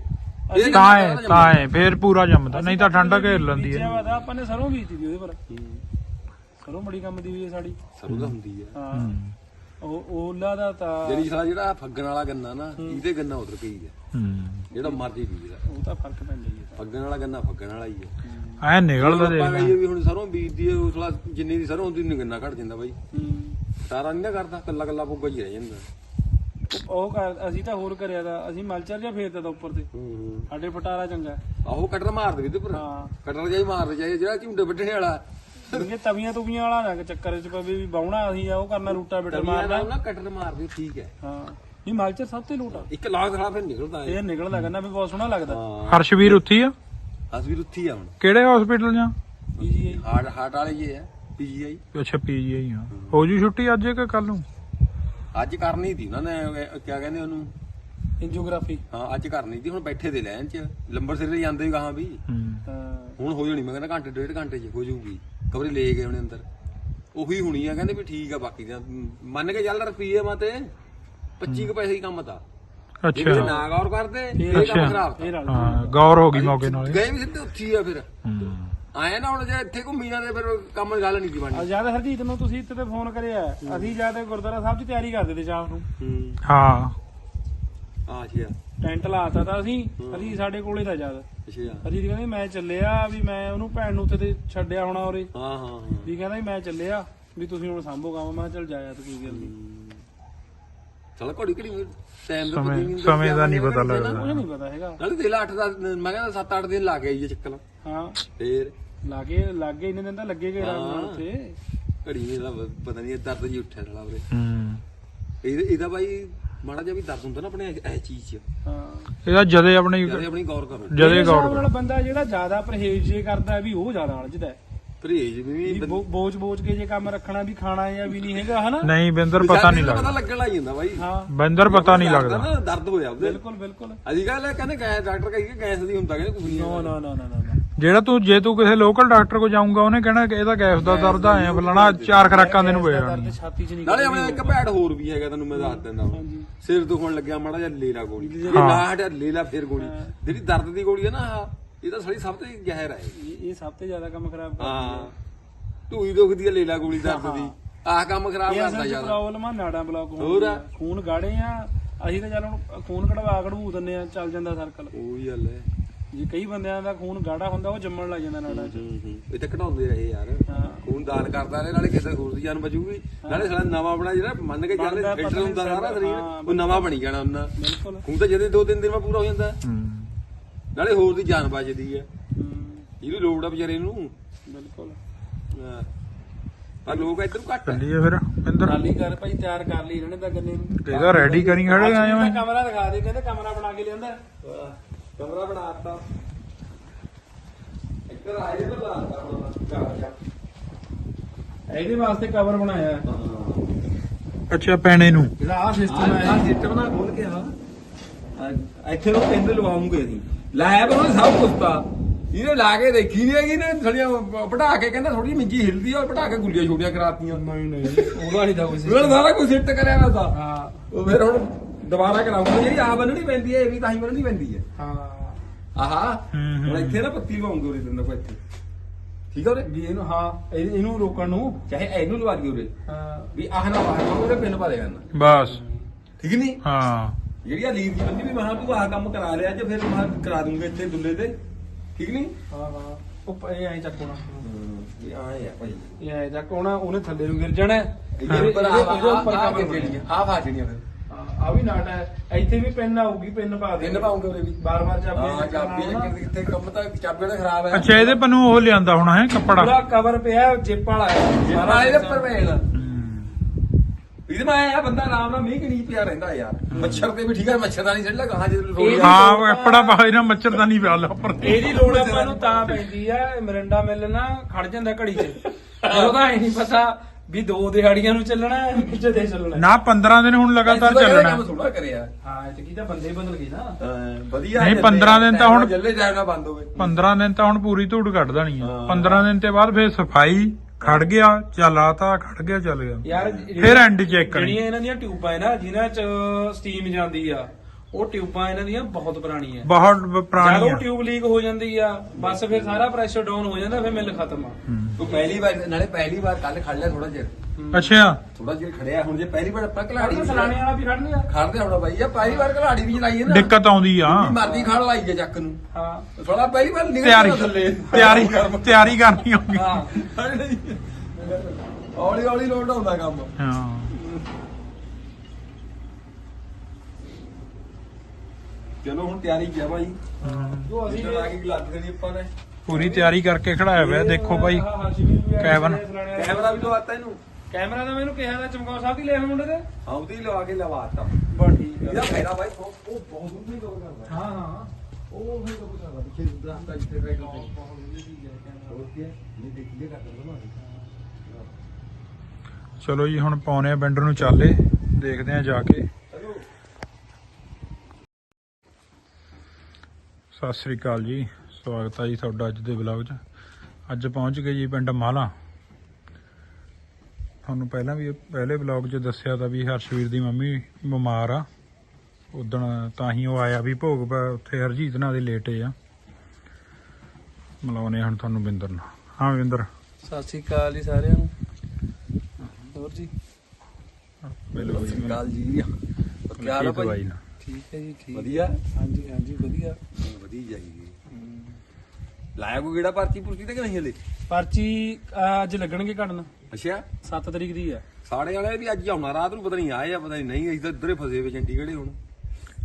ਇਹ ਤਾਂ ਹੈ ਤਾਂ ਹੈ ਫੇਰ ਪੂਰਾ ਜੰਮਦਾ ਨਹੀਂ ਤਾਂ ਠੰਡਾ ਘੇਰ ਲੈਂਦੀ ਬੀਜਿਆ ਹੈ ਵਾ ਤਾਂ ਆਪਾਂ ਨੇ ਸਰੋਂ ਬੀਜਤੀ ਦੀ ਉਹਦੇ ਪਰ। ਸਰੋਂ ਬੜੀ ਕੰਮ ਦੀ ਵੀ ਹੈ ਸਾਡੀ। ਸਰੋਂ ਦਾ ਹੁੰਦੀ ਆ। ਹਾਂ। ਉਹ ਓਲਾ ਦਾ ਤਾਂ ਜਿਹੜੀ ਸਾਲਾ ਜਿਹੜਾ ਫੱਗਣ ਵਾਲਾ ਗੰਨਾ ਨਾ ਇਹਦੇ ਗੰਨਾ ਉਧਰ ਪਈ ਆ। ਹੂੰ। ਜਿਹੜਾ ਮਰਜ਼ੀ ਬੀਜਦਾ ਉਹ ਤਾਂ ਫ਼ਰਕ ਪੈਂਦਾ ਹੀ ਹੈ ਫੱਗਣ ਵਾਲਾ ਗੰਨਾ ਫੱਗਣ ਵਾਲਾ ਹੀ ਆ। ਐ ਨਿਕਲਦਾ ਦੇਖ ਆਪਾਂ ਕਹੀਏ ਵੀ ਹੁਣ ਸਰੋਂ ਬੀਜਦੀ ਹੈ ਉਸ ਸਾਲਾ ਜਿੰਨੀ ਦੀ ਸਰੋਂ ਹੁੰਦੀ ਨੀ ਗੰਨਾ ਘਟ ਜਾਂਦਾ ਬਾਈ। ਹੂੰ। ਸਾਰਾ ਨਹੀਂ ਨਾ ਕਰਦਾ ਕੱਲਾ ਕੱਲਾ ਪੁੱਗਾ ਹੀ ਰਹਿ ਜਾਂਦਾ। ਉਹ- ਕਰ ਅਸੀਂ ਤਾਂ ਹੋਰ ਕਰਿਆ ਦਾ ਅਸੀਂ ਮਲਚਰ ਜਿਹਾ ਫੇਰਦਾ ਤਾ ਉੱਪਰ ਤੇ। ਹੂੰ ਸਾਡੇ ਫਟਾਰਾ ਚੰਗਾ। ਆਹੋ ਕਟਰ ਮਾਰ ਦੇ ਇਹਦੇ ਪਰ ਹਾਂ। ਕਟਰ ਜਾਈ ਮਾਰਦੇ ਜਾਈ ਜਿਹੜਾ ਝੁੰਡੇ ਵੱਢਣੇ ਵਾਲਾ। ਇਹ ਤਵੀਆਂ ਤੁਵੀਆਂ ਵਾਲਾ ਨਾ ਚੱਕਰ ਚ ਪਵੇ ਵੀ ਬਾਉਣਾ ਅਸੀਂ ਆ ਉਹ ਕਰਨਾ ਰੂਟਾ ਬਿਟਰ ਮਾਰਨਾ। ਨਾ ਕਟਰ ਮਾਰਦੇ ਠੀਕ ਹੈ। ਹਾਂ। ਨਹੀਂ ਮਲਚਰ ਸਭ ਤੋਂ ਲੋਟਾ ਇੱਕ ਲਾਗ ਖੜਾ ਫਿਰ ਨਿਕਲਦਾ ਹੈ ਇਹ ਨਿਕਲਦਾ ਕਹਿੰਦਾ ਵੀ ਬਹੁਤ ਸੋਹਣਾ ਲੱਗਦਾ। ਹਾਂ ਹਰਸ਼ਵੀਰ ਉੱਥੀ ਆ? ਅਸਵੀਰ ਉੱਥੀ ਆ ਹੁਣ। ਕਿਹੜੇ ਹਸਪੀਟਲ ਜਾਂ ਪੀਜੀਆਈ। ਹਾਰਟ ਹਾਰਟ ਵਾਲੇ ਜੇ ਆ ਪੀਜੀਆਈ। ਅੱਛਾ ਪੀਜੀਆਈ ਆ। ਹੋ ਜੂ ਛੁੱਟੀ ਅੱਜ ਕਿ ਕੱਲ ਨੂੰ? ਅੱਜ ਕਰਨੀ ਸੀ ਉਹਨਾਂ ਨੇ ਕਿਆ ਕਹਿੰਦੇ ਉਹਨੂੰ? ਐਂਜੀਓਗ੍ਰਾਫੀ ਹਾਂ ਅੱਜ ਕਰਨੀ ਸੀ ਹੁਣ ਬੈਠੇ ਦੇ ਲੈਣ ਚ। ਲੰਬਰ ਸਿਰ ਜਾਂਦੇ ਵੀ ਗਾਹਾਂ ਵੀ। ਹੂੰ। ਹੁਣ ਹੋ ਜਾਣੀ ਮੈਂ ਕਹਿੰਦਾ ਘੰਟੇ ਡੇਢ ਘੰਟੇ ਚ ਹੋ ਜਾਊਗੀ। ਕਬਰੇ ਲੈ ਗਏ ਉਹਨੇ ਅੰਦਰ। ਉਹੀ ਹੋਣੀ ਆ ਕਹਿੰਦੇ ਵੀ ਠੀਕ ਆ ਬਾਕੀ ਦਾ। ਮੰਨ ਕੇ ਚੱਲ ਰੁਪਈਏ ਮਾ ਤੇ। 25 ਕੁ ਪੈਸੇ ਹੀ ਕੰਮ ਤਾਂ। ਜੇ ਅੱਛਾ ਕਿਸੇ ਨਾ ਗੌਰ ਕਰਦੇ ਇਹ ਕੰਮ। ਖਰਾਬ। ਤਾਂ ਹਾਂ ਗੌਰ ਹੋ ਗਈ ਮੌਕੇ ਨਾਲ। ਗਏ ਵੀ ਸਿੱਧੇ ਉੱਥੀ ਆ ਫਿਰ। ਹੂੰ। ਆਏ ਨਾ ਹੁਣ ਜੇ ਇੱਥੇ ਘੁੰਮੀ ਜਾਂਦੇ ਫਿਰ ਕੰਮ ਦੀ ਗੱਲ ਨਹੀਂ ਦੀ ਬਣਨੀ। ਜਦ ਹਰਜੀਤ ਨੂੰ ਤੁਸੀਂ ਇੱਥੇ ਤੇ ਫੋਨ ਕਰਿਆ। ਅਸੀਂ ਜਦ ਗੁਰਦੁਆਰਾ ਸਾਹਿਬ 'ਚ ਤਿਆਰੀ ਕਰਦੇ ਤੇ ਸ਼ਾਮ ਨੂੰ। ਹੂੰ। ਹਾਂ। ਆ ਅੱਛਾ ਟੈਂਟ ਲਾਤਾ ਤਾਂ ਅਸੀਂ। ਅਸੀਂ ਸਾਡੇ ਕੋਲੇ ਤਾਂ ਜਦ ਅੱਛਾ। ਹਰਜੀਤ ਕਹਿੰਦੀ ਮੈਂ ਚੱਲਿਆ ਵੀ ਮੈਂ ਉਹਨੂੰ ਭੈਣ ਨੂੰ ਉੱਥੇ ਤੇ ਛੱਡਿਆ ਹੋਣਾ ਉਰੇ। ਹਾਂ ਹਾਂ ਹਾਂ। ਵੀ ਕਹਿੰਦਾ ਵੀ ਮੈਂ ਚੱਲਿਆ ਵੀ ਤੁਸੀਂ ਹੁਣ ਸੰਭੋ ਕੰਮ। ਮੈਂ ਕਿਹਾ ਚੱਲ ਜਾਇਆ ਤੂੰ ਕੀ ਗੱਲ ਨਹੀਂ ਚਲ ਘੜੀ ਘੜੀ ਟਾਈਮ ਦਾ ਸਮੇਂ ਸਮੇਂ ਦਾ ਨਹੀਂ ਪਤਾ ਲੱਗਦਾ। ਕੁਝ ਨਹੀਂ ਪਤਾ ਹੈਗਾ। ਨਾਲੇ ਦੇ 8 ਦਾ ਮੈਂ ਕਹਿੰਦਾ 7 8 ਦਿਨ ਲਾ ਗਏ ਜੀ ਚੱਕਲ ਹਾਂ। ਫੇਰ। ਲਾਗੇ ਲਾਗੇ ਇੰਨੇ ਦਿਨ ਤਾਂ ਲੱਗੇ ਗਏ ਰਾਮ ਨਾਲ ਹਾਂ। ਉੱਥੇ। ਘੜੀ ਨੇ ਦਾ ਪਤਾ ਨਹੀਂ ਦਰਦ ਜੀ ਉੱਠਿਆ ਸਾਲਾ ਉਹਦੇ ਹੂੰ। ਇਹਦਾ ਇਹਦਾ ਬਾਈ ਮਾੜਾ ਜਿਹਾ ਵੀ ਦਰਦ ਹੁੰਦਾ ਨਾ ਆਪਣੇ ਇਹ ਚੀਜ਼ 'ਚ। ਹਾਂ। ਇਹਦਾ ਜਦੇ ਆਪਣੀ ਆਪਣੀ ਗੌਰ ਕਰੋ। ਜਦੇ ਹਿਸਾਬ ਗੌਰ ਨਾਲ ਬੰਦਾ ਜਿਹੜਾ ਜ਼ਿਆਦਾ ਪਰਹੇਜ਼ ਜੇ ਕਰਦਾ ਵੀ ਉਹ ਜ਼ਿਆਦਾ ਅਲਝਦਾ ਹੈ। ਪਰਹੇਜ ਵੀ ਵੀ ਬੋ- ਬੋਝ ਬੋਝ ਕੇ ਜੇ ਕੰਮ ਰੱਖਣਾ ਵੀ ਖਾਣਾ ਹੈ ਜਾਂ ਵੀ ਨਹੀਂ ਹੈਗਾ ਹਨਾ? ਨਹੀਂ ਬਿੰਦਰ ਪਤਾ ਨਹੀਂ ਪਤਾ ਲੱਗਦਾ। ਲੱਗਣ ਲੱਗ ਜਾਂਦਾ ਬਾਈ। ਹਾਂ। ਬਿੰਦਰ ਪਤਾ ਨਹੀਂ ਲੱਗਦਾ ਨਾ, ਦਰਦ ਹੋਇਆ ਉਹਦੇ ਬਿਲਕੁਲ ਬਿਲਕੁਲ। ਅਜੀ ਗੱਲ ਕਹਿੰਦੇ ਗੈਸ ਡਾਕਟਰ ਕਹੀ ਕਿ ਗੈਸ ਦੀ ਹੁੰਦਾ ਕਹਿੰਦੇ ਕੁਝ ਨਹੀਂ ਨੋ ਨੋ ਨੋ ਨੋ ਨੋ। ਜਿਹੜਾ ਤੂੰ ਜੇ ਤੂੰ ਕਿਸੇ ਲੋਕਲ ਡਾਕਟਰ ਕੋ ਜਾਊਂਗਾ ਉਹਨੇ ਕਹਿਣਾ ਕਿ ਇਹਦਾ ਗੈਸ ਦਾ ਦਰਦ ਆਇਆ ਫਲਾਣਾ ਚਾਰ ਖਰਾਕਾਂ ਦੇ ਨੂੰ ਪਏ ਦਰਦ ਛਾਤੀ 'ਚ ਨਹੀਂ ਨਾਲੇ ਆਪਣੇ ਇੱਕ ਭੈੜ ਹੋਰ ਵੀ ਹੈਗਾ ਤੈਨੂੰ ਮੈਂ ਦੱਸ ਦਿੰਦਾ ਵਾਂ। ਹਾਂਜੀ। ਸਿਰ ਦੁਖਣ ਲੱਗਿਆ ਮਾੜਾ ਜਿਹਾ ਲੇਲਾ ਗੋਲੀ। ਇਹ ਨਾ ਹਟਿਆ ਲੇਲਾ ਫੇਰ ਗੋਲੀ। ਜਿਹੜੀ ਦਰਦ ਦੀ ਗੋਲੀ ਹੈ ਨਾ ਆਹ, ਇਹ ਤਾਂ ਸਾਡੀ ਸਭ ਤੋਂ ਜ਼ਹਿਰ ਹੈ ਇਹ। ਇਹ ਸਭ ਤੋਂ ਜ਼ਿਆਦਾ ਕੰਮ ਖਰਾਬ ਕਰਦੀ ਹਾਂ। ਢੂਈ ਦੁਖਦੀ ਹੈ ਲੇਲਾ ਗੋਲੀ ਦਰਦ ਦੀ ਆਹ ਕੰਮ ਖਰਾਬ ਇਹ ਕਰਦਾ ਅਸਲ 'ਚ ਪ੍ਰੋਬਲਮ ਆ ਨਾੜਾਂ ਬਲੌਕ ਹੋਰ? ਆ। ਖੂਨ ਗਾੜੇ ਆ। ਅਸੀਂ ਤਾਂ ਚੱਲ ਹੁਣ ਖੂਨ ਕਢਵਾ ਕਢਵੂ ਦਿੰਨੇ ਆ ਚੱਲ ਜਾਂਦਾ ਸਰਕਲ ਉਹੀ ਗੱਲ ਹੈ। ਜੇ ਕਈ ਬੰਦਿਆਂ ਦਾ ਖੂਨ ਗਾੜਾ ਹੁੰਦਾ ਉਹ ਜੰਮਣ ਲੱਗ ਜਾਂਦਾ ਨਾੜਾਂ 'ਚ। ਇਹ ਤਾਂ ਘਟਾਉਂਦੇ ਰਹੇ ਯਾਰ। ਹਾਂ। ਖੂਨ ਦਾਨ ਕਰਦਾ ਰਹੇ ਨਾਲੇ ਕਿਸੇ ਹੋਰ ਦੀ ਜਾਨ ਬਚੂਗੀ। ਨਾਲੇ ਸਾਲਾ ਨਵਾਂ ਬਣਾ ਜਿਹੜਾ ਮੰਨ ਕੇ ਚੱਲ ਬਣਦਾ, ਹੁੰਦਾ ਸਾਰਾ ਸਰੀਰ ਹਾਂ, ਉਹ ਨਵਾਂ ਬਣੀ ਜਾਣਾ ਉਹਨਾਂ। ਬਿਲਕੁਲ। ਖੂਨ ਤਾਂ ਜਦੇ ਦੋ ਤਿੰਨ ਦਿਨ ਮੈਂ ਪੂਰਾ ਹੋ ਜਾਂਦਾ। ਹੂੰ। ਨਾਲੇ ਹੋਰ ਦੀ ਜਾਨ ਬਚਦੀ ਹੈ ਹੂੰ, ਇਹਨੂੰ ਲੋੜ ਆ ਵਿਚਾਰੇ ਨੂੰ। ਬਿਲਕੁਲ। ਹਾਂ। ਪਰ ਲੋਕ ਇੱਧਰ ਘੱਟ ਹੈ ਚੱਲੀਏ ਫਿਰ ਬਿੰਦਰ ਟਰਾਲੀ ਕਰ ਭਾਈ ਤਿਆਰ ਕਰ ਲਈ ਇਹਨਾਂ ਨੇ ਤਾਂ ਗੰਨੇ ਨੂੰ ਇਹਦਾ ਰੈਡੀ ਕਰੀ ਖੜੇ ਆਏ ਹੋਏ। ਇਹਦਾ ਕਮਰਾ ਦਿਖਾ ਦੇ ਕਹਿੰਦੇ ਕਮਰਾ ਬਣਾ ਕੇ ਲਿਆਂਦਾ। ਕਮਰਾ ਬਣਾਤਾ ਇੱਧਰ ਆਏ ਤਾਂ ਲਾਤਾ ਹੁਣ ਇਹਦੇ ਵਾਸਤੇ ਕਵਰ ਬਣਾਇਆ। ਹੈ। ਅੱਛਾ ਪੈਣੇ ਨੂੰ। ਜਿਹੜਾ ਆ ਸਿਸਟਮ ਹੈ ਆ ਸਿਸਟਮ ਨਾ ਖੋਲ ਕੇ ਆ ਇੱਥੇ ਨੂੰ ਪਿੰਡ ਲਵਾਉਂਗੇ ਅਸੀਂ। ਲਾਇਆ ਪਰ ਉਹਨੇ ਸਭ ਕੁਝ ਤਾਂ। ਇਹਨੇ ਲਾ ਕੇ ਦੇਖੀ ਨਹੀਂ ਹੈਗੀ ਨੇ ਥੜੀਆਂ ਪਟਾ ਕੇ ਕਹਿੰਦਾ ਥੋੜੀ ਮਿੰਜੀ ਹਿਲਦੀ ਆ ਪਟਾ ਕੇ ਗੁੱਲੀਆਂ ਛੋਟੀਆਂ ਕਰਾਤੀਆਂ। ਨਹੀਂ ਨਹੀਂ ਉਹਦਾ ਨਹੀਂ ਤਾਂ ਕੋਈ ਉਹਨਾਂ ਨੇ ਸਾਰਾ ਕੁਝ ਸਿੱਟ ਕਰਿਆ ਵਾ ਤਾਂ। ਹਾਂ। ਉਹ ਫਿਰ ਹੁਣ ਦੁਬਾਰਾ ਕਰਾਉਂਗੇ ਜਿਹੜੀ ਆ ਬੰਨਣੀ ਪੈਂਦੀ ਹੈ ਇਹ ਵੀ ਤਾਂ ਹੀ ਬੰਨਣੀ ਪੈਂਦੀ ਹੈ। ਹਾਂ। ਆਹਾ ਹੂੰ, ਹੂੰ। ਹੁਣ ਇੱਥੇ ਨਾ ਪੱਤੀ ਲਵਾਉਂਗੇ ਉਰੇ ਤੰਦਾ ਕੋ ਇੱਥੇ। ਠੀਕ ਆ ਉਰੇ? ਵੀ ਇਹਨੂੰ ਹਾਂ ਇਹ- ਇਹਨੂੰ ਰੋਕਣ ਨੂੰ। ਚਾਹੇ ਇਹਨੂੰ ਲਵਾ ਦਈਏ ਉਰੇ। ਹਾਂ। ਵੀ ਆਹ ਨਾ ਬਾਹਰ ਉਹਦੇ ਪਿੰਨ ਪਾ ਦੇ ਕਰਨਾ ਬਸ। ਠੀਕ ਨਹੀਂ ਹਾਂ। ਜਿਹੜੀ ਆ ਦੀ ਬੰਦੀ ਵੀ ਮਹਾ ਤੂੰ ਆਹ ਕੰਮ ਕਰਾ ਲਿਆ ਜੇ ਫਿਰ ਮੈਂ ਕਰਾ ਦੂੰਗਾ ਇੱਥੇ ਦੁੱਲੇ ਤੇ। ਠੀਕ ਨਹੀਂ? ਹਾਂ ਹਾਂ। ਉਹ ਇਹ ਐਂ ਚੱਕਣਾ ਇਹ ਆਏ ਆ ਭਾਈ। ਇਹ ਐਂ ਚੱਕਣਾ ਉਹਨੇ ਥੱਲੇ ਨੂੰ ਗਿਰ ਜਾਣਾ। ਇਹਦੇ ਉੱਪਰ ਆ ਜਿਹੜੀਆਂ ਫਿਰ। ਵੀ ਨਾਟ ਹੈ। ਇੱਥੇ ਵੀ ਪਿੰਨ ਆਊਗੀ ਪਿੰਨ ਪਾ ਦੇ। ਪਿੰਨ ਪਾਉਂਗੇ ਉਰੇ ਵੀ। ਬਾਰ ਬਾਰ ਚਾਬੀ ਹਾਂ ਚਾਬੀ ਕਿਤੇ ਕੰਮ ਤਾਂ ਚਾਬੀ ਦਾ ਖਰਾਬ ਹੈ। ਅੱਛਾ ਇਹਦੇ ਪਨੂੰ ਉਹ ਲਿਆਂਦਾ ਹੋਣਾ ਹੈ ਕੱਪੜਾ। ਪੂਰਾ ਕਵਰ ਪਿਆ ਜਿਪ ਵਾਲਾ ਹੈ। ਸਾਰਾ ਇਹਦੇ ਉੱਪਰ। ਇਹਦੇ ਮੈਂ ਆਇਆ ਬੰਦਾ ਆਰਾਮ ਨਾਲ ਮੀਂਹ ਨਹੀਂ ਪਿਆ ਰਹਿੰਦਾ ਯਾਰ। ਮੱਛਰ ਤੇ ਵੀ ਠੀਕ ਹੈ ਮੱਛਰਦਾਨੀ ਛੱਡ ਲਗਾ ਹਾਂ ਜਦੋਂ ਰੋਜ਼ ਇਹ- ਹਾਂ ਉਹ ਐਪੜਾ ਪਾਏ ਨਾ ਮੱਛਰ ਦਾ ਨਹੀਂ ਪਿਆ ਲਾ ਉੱਪਰ ਤੇ। ਇਹਦੀ ਲੋੜ ਆਪਾਂ ਨੂੰ ਤਾਂ ਪੈਂਦੀ ਆ ਮਰਿੰਡਾ ਮਿਲ ਨਾ ਖੜ ਜਾਂਦਾ ਘੜੀ 'ਚ। ਉਹਦਾ ਇਹ ਨਹੀਂ ਪਤਾ ਵੀ ਦੋ ਦਿਹਾੜੀਆਂ ਨੂੰ ਚੱਲਣਾ ਹੈ ਵਿੱਚ ਦੇ ਚੱਲਣਾ ਹੈ। ਨਾ 15 ਦਿਨ ਹੁਣ ਲਗਾਤਾਰ ਚੱਲਣਾ। ਥੋੜਾ ਕਰਿਆ। ਹਾਂ ਇਹ ਕੀ ਤਾਂ ਬੰਦੇ ਬਦਲ ਗਏ ਨਾ। ਵਧੀਆ ਨਹੀਂ, ਚੱਲੇ 15 ਦਿਨ ਤਾਂ ਹੁਣ- ਜੱਲੇ ਨਾ ਬੰਦ ਹੋਵੇ। 15 ਦਿਨ ਤਾਂ ਹੁਣ ਪੂਰੀ ਧੂੜ ਕੱਢ ਦੇਣੀ ਆ। ਹਾਂ। 15 ਦਿਨ ਤੇ ਬਾਅਦ ਫੇਰ ਸਫ਼ਾਈ। ਖੜ ਗਿਆ ਚਲਾਤਾ ਖੜ ਗਿਆ ਚੱਲ ਗਿਆ। ਯਾਰ ਫਿਰ ਐਂਡ ਚੈੱਕ ਕਰੀ। ਜਿਹੜੀਆਂ ਇਹਨਾਂ ਦੀਆਂ ਟਿਊਬਾਂ ਹੈ ਨਾ ਜਿਨ੍ਹਾਂ 'ਚ ਸਟੀਮ ਜਾਂਦੀ ਆ ਉਹ ਟਿਊਬਾਂ ਇਹਨਾਂ ਦੀਆਂ ਬਹੁਤ ਪੁਰਾਣੀਆਂ। ਬਹੁਤ ਜਦੋਂ ਪੁਰਾਣੀ ਆ ਟਿਊਬ ਲੀਕ ਹੋ ਜਾਂਦੀ ਆ ਬਸ ਫਿਰ ਸਾਰਾ ਪ੍ਰੈਸ਼ਰ ਡਾਊਨ ਹੋ ਜਾਂਦਾ ਫਿਰ ਮਿਲ ਖਤਮ ਆ। ਤੂੰ ਪਹਿਲੀ ਵਾਰ ਨਾਲੇ ਪਹਿਲੀ ਵਾਰ ਕੱਲ ਖੜ ਲਿਆ ਥੋੜਾ ਜਿਹਾ। ਅੱਛਾ। ਥੋੜਾ ਜਿਹਾ ਖੜਿਆ ਹੁਣ ਜੇ ਪਹਿਲੀ ਵਾਰ ਆਪਾਂ ਖੜਦੇ ਘਲਾੜੀ ਸਲਾਣੇ ਵਾਲਾ ਵੀ ਖੜਨੇ ਆ। ਖੜਦੇ ਹੋਣਾ ਬਾਈ ਆ ਪਹਿਲੀ ਵਾਰ ਘਲਾੜੀ ਵੀ ਚਲਾਈਏ ਨਾ। ਦਿੱਕਤ ਆਉਂਦੀ ਆ। ਜਿੰਨੀ ਮਰਜ਼ੀ ਖੜ ਲਾਈ ਜੇ ਚੱਕ ਨੂੰ। ਹਾਂ। ਥੋੜਾ ਪਹਿਲੀ ਵਾਰ ਨਿਕਲ ਤਿਆਰੀ ਥੱਲੇ। ਤਿਆਰੀ ਤਿਆਰੀ ਕਰਨੀ ਹੋਗੀ ਹਾਂ। ਹੌਲੀ ਹੌਲੀ ਲੋਡ ਆਉਂਦਾ ਕੰਮ। ਹਾਂ। ਚਲੋ ਹੁਣ ਤਿਆਰੀ ਕਿਆ ਭਾਈ? ਜੋ ਅਸੀਂ ਲਾ ਕੇ ਲੱਗ ਦੇਣੀ ਆਪਾਂ ਨੇ ਪੂਰੀ ਤਿਆਰੀ ਕਰਕੇ ਖੜਾਇਆ ਹੋਇਆ ਦੇਖੋ ਭਾਈ ਕੈਬਨ। ਕੈਮਰਾ ਵੀ ਲਵਾਤਾ ਇਹਨੂੰ? ਕੈਮਰਾ ਤਾਂ ਮੈਨੂੰ ਕਿਹਾ ਦਾ ਚਮਕੌਰ ਸਾਹਿਬ ਦੀ ਲੈ ਮੁੰਡੇ ਤੇ। ਆਉਦੀ ਲਵਾ ਕੇ ਲਵਾਤਾ। ਬਾ ਠੀਕ ਇਹਦਾ ਫਾਇਦਾ ਭਾਈ ਉਹ ਬਹੁਤ ਨਹੀਂ ਲੋਕ ਕਰਦਾ। ਹਾਂ ਹਾਂ। ਉਹ ਫਿਰ ਲੋਕ ਕਰਦਾ ਪਿੱਛੇ ਦੂਰ ਹੰਦਾ ਜਿੱਥੇ ਬੈਠ ਹੋਰ ਕੀ ਹੈ ਇਹ ਦੇਖ ਲਿਆ ਕਰ ਦਿੰਦਾ ਚਲੋ ਜੀ ਹੁਣ ਪਾਉਨੇ ਆ ਬੈਂਡਰ ਨੂੰ ਚਾਲੇ ਦੇਖਦੇ ਆ ਜਾ ਕੇ। ਸਤਿ ਸ੍ਰੀ ਅਕਾਲ ਜੀ। ਸਵਾਗਤ ਹੈ ਜੀ ਤੁਹਾਡਾ ਅੱਜ ਦੇ ਵਲੌਗ 'ਚ। ਅੱਜ ਪਹੁੰਚ ਗਏ ਜੀ ਪਿੰਡ ਮਾਲਾ। ਤੁਹਾਨੂੰ ਪਹਿਲਾਂ ਵੀ ਪਹਿਲੇ ਵਲੌਗ 'ਚ ਦੱਸਿਆ ਤਾਂ ਵੀ ਹਰਸ਼ਵੀਰ ਦੀ ਮੰਮੀ ਬਿਮਾਰ ਆ। ਉਦਣ ਤਾਂ ਹੀ ਉਹ ਆਇਆ ਵੀ ਭੋਗ ਪਾ ਉੱਥੇ ਹਰਜੀਤ ਨਾਲ ਦੇ ਲੇਟੇ ਆ। ਮਿਲਾਉਨੇ ਹੁਣ ਤੁਹਾਨੂੰ ਬਿੰਦਰ ਨਾਲ। ਹਾਂ ਬਿੰਦਰ। ਸਤਿ ਸ਼੍ਰੀ ਅਕਾਲ ਜੀ ਸਾਰਿਆਂ ਨੂੰ। ਹੋਰ ਜੀ? ਬਿਲਕੁਲ ਜੀ ਕਾਲ ਜੀ। ਕੀ ਹਾਲ ਹੈ ਭਾਈ ਠੀਕ ਹੈ ਜੀ ਠੀਕ। ਵਧੀਆ। ਹਾਂਜੀ ਹਾਂਜੀ ਵਧੀਆ। ਵਧੀਆ ਜਾਈਏ ਲਾਇਆ ਕੋਈ ਕਿਹੜਾ ਪਰਚੀ ਪੁਰਚੀ ਤੇ ਕਿ ਨਹੀਂ ਹਲੇ? ਪਰਚੀ ਅਹ, ਅੱਜ ਲੱਗਣਗੇ ਕੱਢਣ। ਅੱਛਾ। 7 ਤਰੀਕ ਦੀ ਆ। ਸਾੜੇ ਵਾਲੇ ਵੀ ਅੱਜ ਆਉਣਾ ਰਾਤ ਨੂੰ ਪਤਾ ਨਹੀਂ ਆਏ ਆ ਪਤਾ ਨਹੀਂ ਨਹੀਂ ਅਸੀਂ ਤਾਂ ਇੱਧਰੇ ਫਸੇ ਵੇ ਚੰਡੀਗੜ੍ਹੇ ਹੁਣ।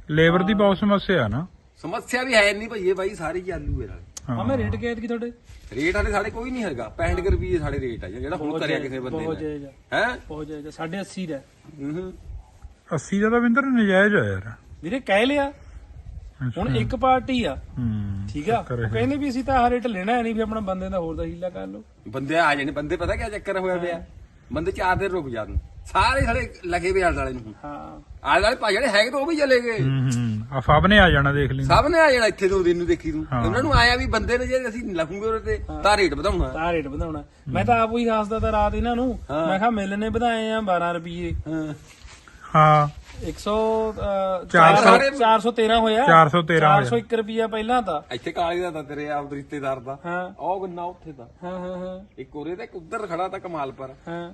ਲੇਬਰ ਦੀ ਬਹੁਤ ਸਮੱਸਿਆ ਆ ਨਾ। ਸਮੱਸਿਆ ਵੀ ਹੈ ਨਹੀਂ ਭਈਏ ਬਾਈ ਸਾਰੇ ਚਾਲੂ ਹੈ ਨਾਲ। ਹਾਂ। ਮੈਂ ਰੇਟ ਕਿਹਾ ਕਿ ਤੁਹਾਡੇ? ਰੇਟ ਹਾਲੇ ਸਾਡੇ ਕੋਈ ਨਹੀਂ ਹੈਗਾ 65 ਰੁਪਏ ਸਾਡੇ ਰੇਟ ਆ ਜਿਹੜਾ ਹੁਣ ਕਰਿਆ ਕਿਸੇ ਬੰਦੇ ਬਹੁਤ ਨੇ। ਜਾਇਜ਼ ਆ ਹੈ? ਬਹੁਤ ਜਾਇਜ਼ ਆ 80 ਦਾ। ਹੂੰ 80 ਦਾ ਤਾਂ ਬਿੰਦਰ ਨਜਾਇਜ਼ ਆ ਯਾਰ। ਵੀਰੇ ਕਹਿ ਲਿਆ। ਹੁਣ ਇੱਕ ਪਾਰਟੀ ਆ। ਹੂੰ ਠੀਕ ਆ। ਉਹ ਕਹਿੰਦੇ ਵੀ ਅਸੀਂ ਤਾਂ ਆਹ ਰੇਟ ਲੈਣਾ ਨਹੀਂ ਵੀ ਆਪਣਾ ਬੰਦੇ ਦਾ ਹੋਰ ਦਾ ਹੀਲਾ ਕਰ ਲਓ। ਬੰਦੇ ਆ ਜਾਣੇ ਬੰਦੇ ਪਤਾ ਕਿਆ ਚੱਕਰ ਹੋਇਆ ਪਿਆ? ਬੰਦੇ ਚਾਰ ਦਿਨ ਰੁਕ ਜਾਣ। ਸਾਰੇ ਸਾਡੇ ਲਗੇ ਵੀ ਆਲੇ ਵਾਲੇ ਨੂੰ। ਹਾਂ। ਆਲੇ ਵਾਲੇ ਭਾਈ ਜਿਹੜੇ ਹੈਗੇ ਤਾਂ ਉਹ ਵੀ ਚਲੇ ਗਏ। ਹੂੰ ਹੂੰ ਆ ਫਬ ਨੇ ਆ ਜਾਣਾ ਦੇਖ ਲਈ ਸਭ ਨੇ ਆ ਜਾਣਾ ਇੱਥੇ ਦੋ ਦਿਨ ਨੂੰ ਦੇਖੀ ਤੂੰ। ਉਹਨਾਂ ਨੂੰ ਆਇਆ ਵੀ ਬੰਦੇ ਨੇ ਜੇ ਅਸੀਂ ਲਖੂਗੇ ਉਹਦੇ ਤੇ ਤਾਂ ਰੇਟ ਵਧਾਉਣਾ। ਤਾਂ ਰੇਟ ਵਧਾਉਣਾ। ਮੈਂ ਤਾਂ ਆਪ ਹੀ ਹੱਸਦਾ ਤਾਂ ਰਾਤ ਇਹਨਾਂ ਨੂੰ। ਮੈਂ ਕਿਹਾ ਮਿਲ ਨੇ ਵਧਾਏ ਆ 12 ਰੁਪਏ ਹਾਂ। ਹਾਂ 100 ਚਾਰ ਸੌ- 413 ਹੋਇਆ। 413 ਹੋਇਆ। 401 ਰੁਪਿਆ ਪਹਿਲਾਂ ਤਾਂ ਇੱਥੇ ਕਾਲੀ ਦਾ ਤਾਂ ਤੇਰੇ ਆਪ ਦੇ ਰਿਸ਼ਤੇਦਾਰ ਦਾ। ਹਾਂ। ਉਹ ਗੰਨਾ ਉੱਥੇ ਦਾ। ਹਾਂ ਹਾਂ ਹਾਂ। ਇੱਕ ਉਰੇ ਤੇ ਇੱਕ ਉੱਧਰ ਖੜਾ ਤਾਂ ਕਮਾਲ ਪਰ। ਹਾਂ।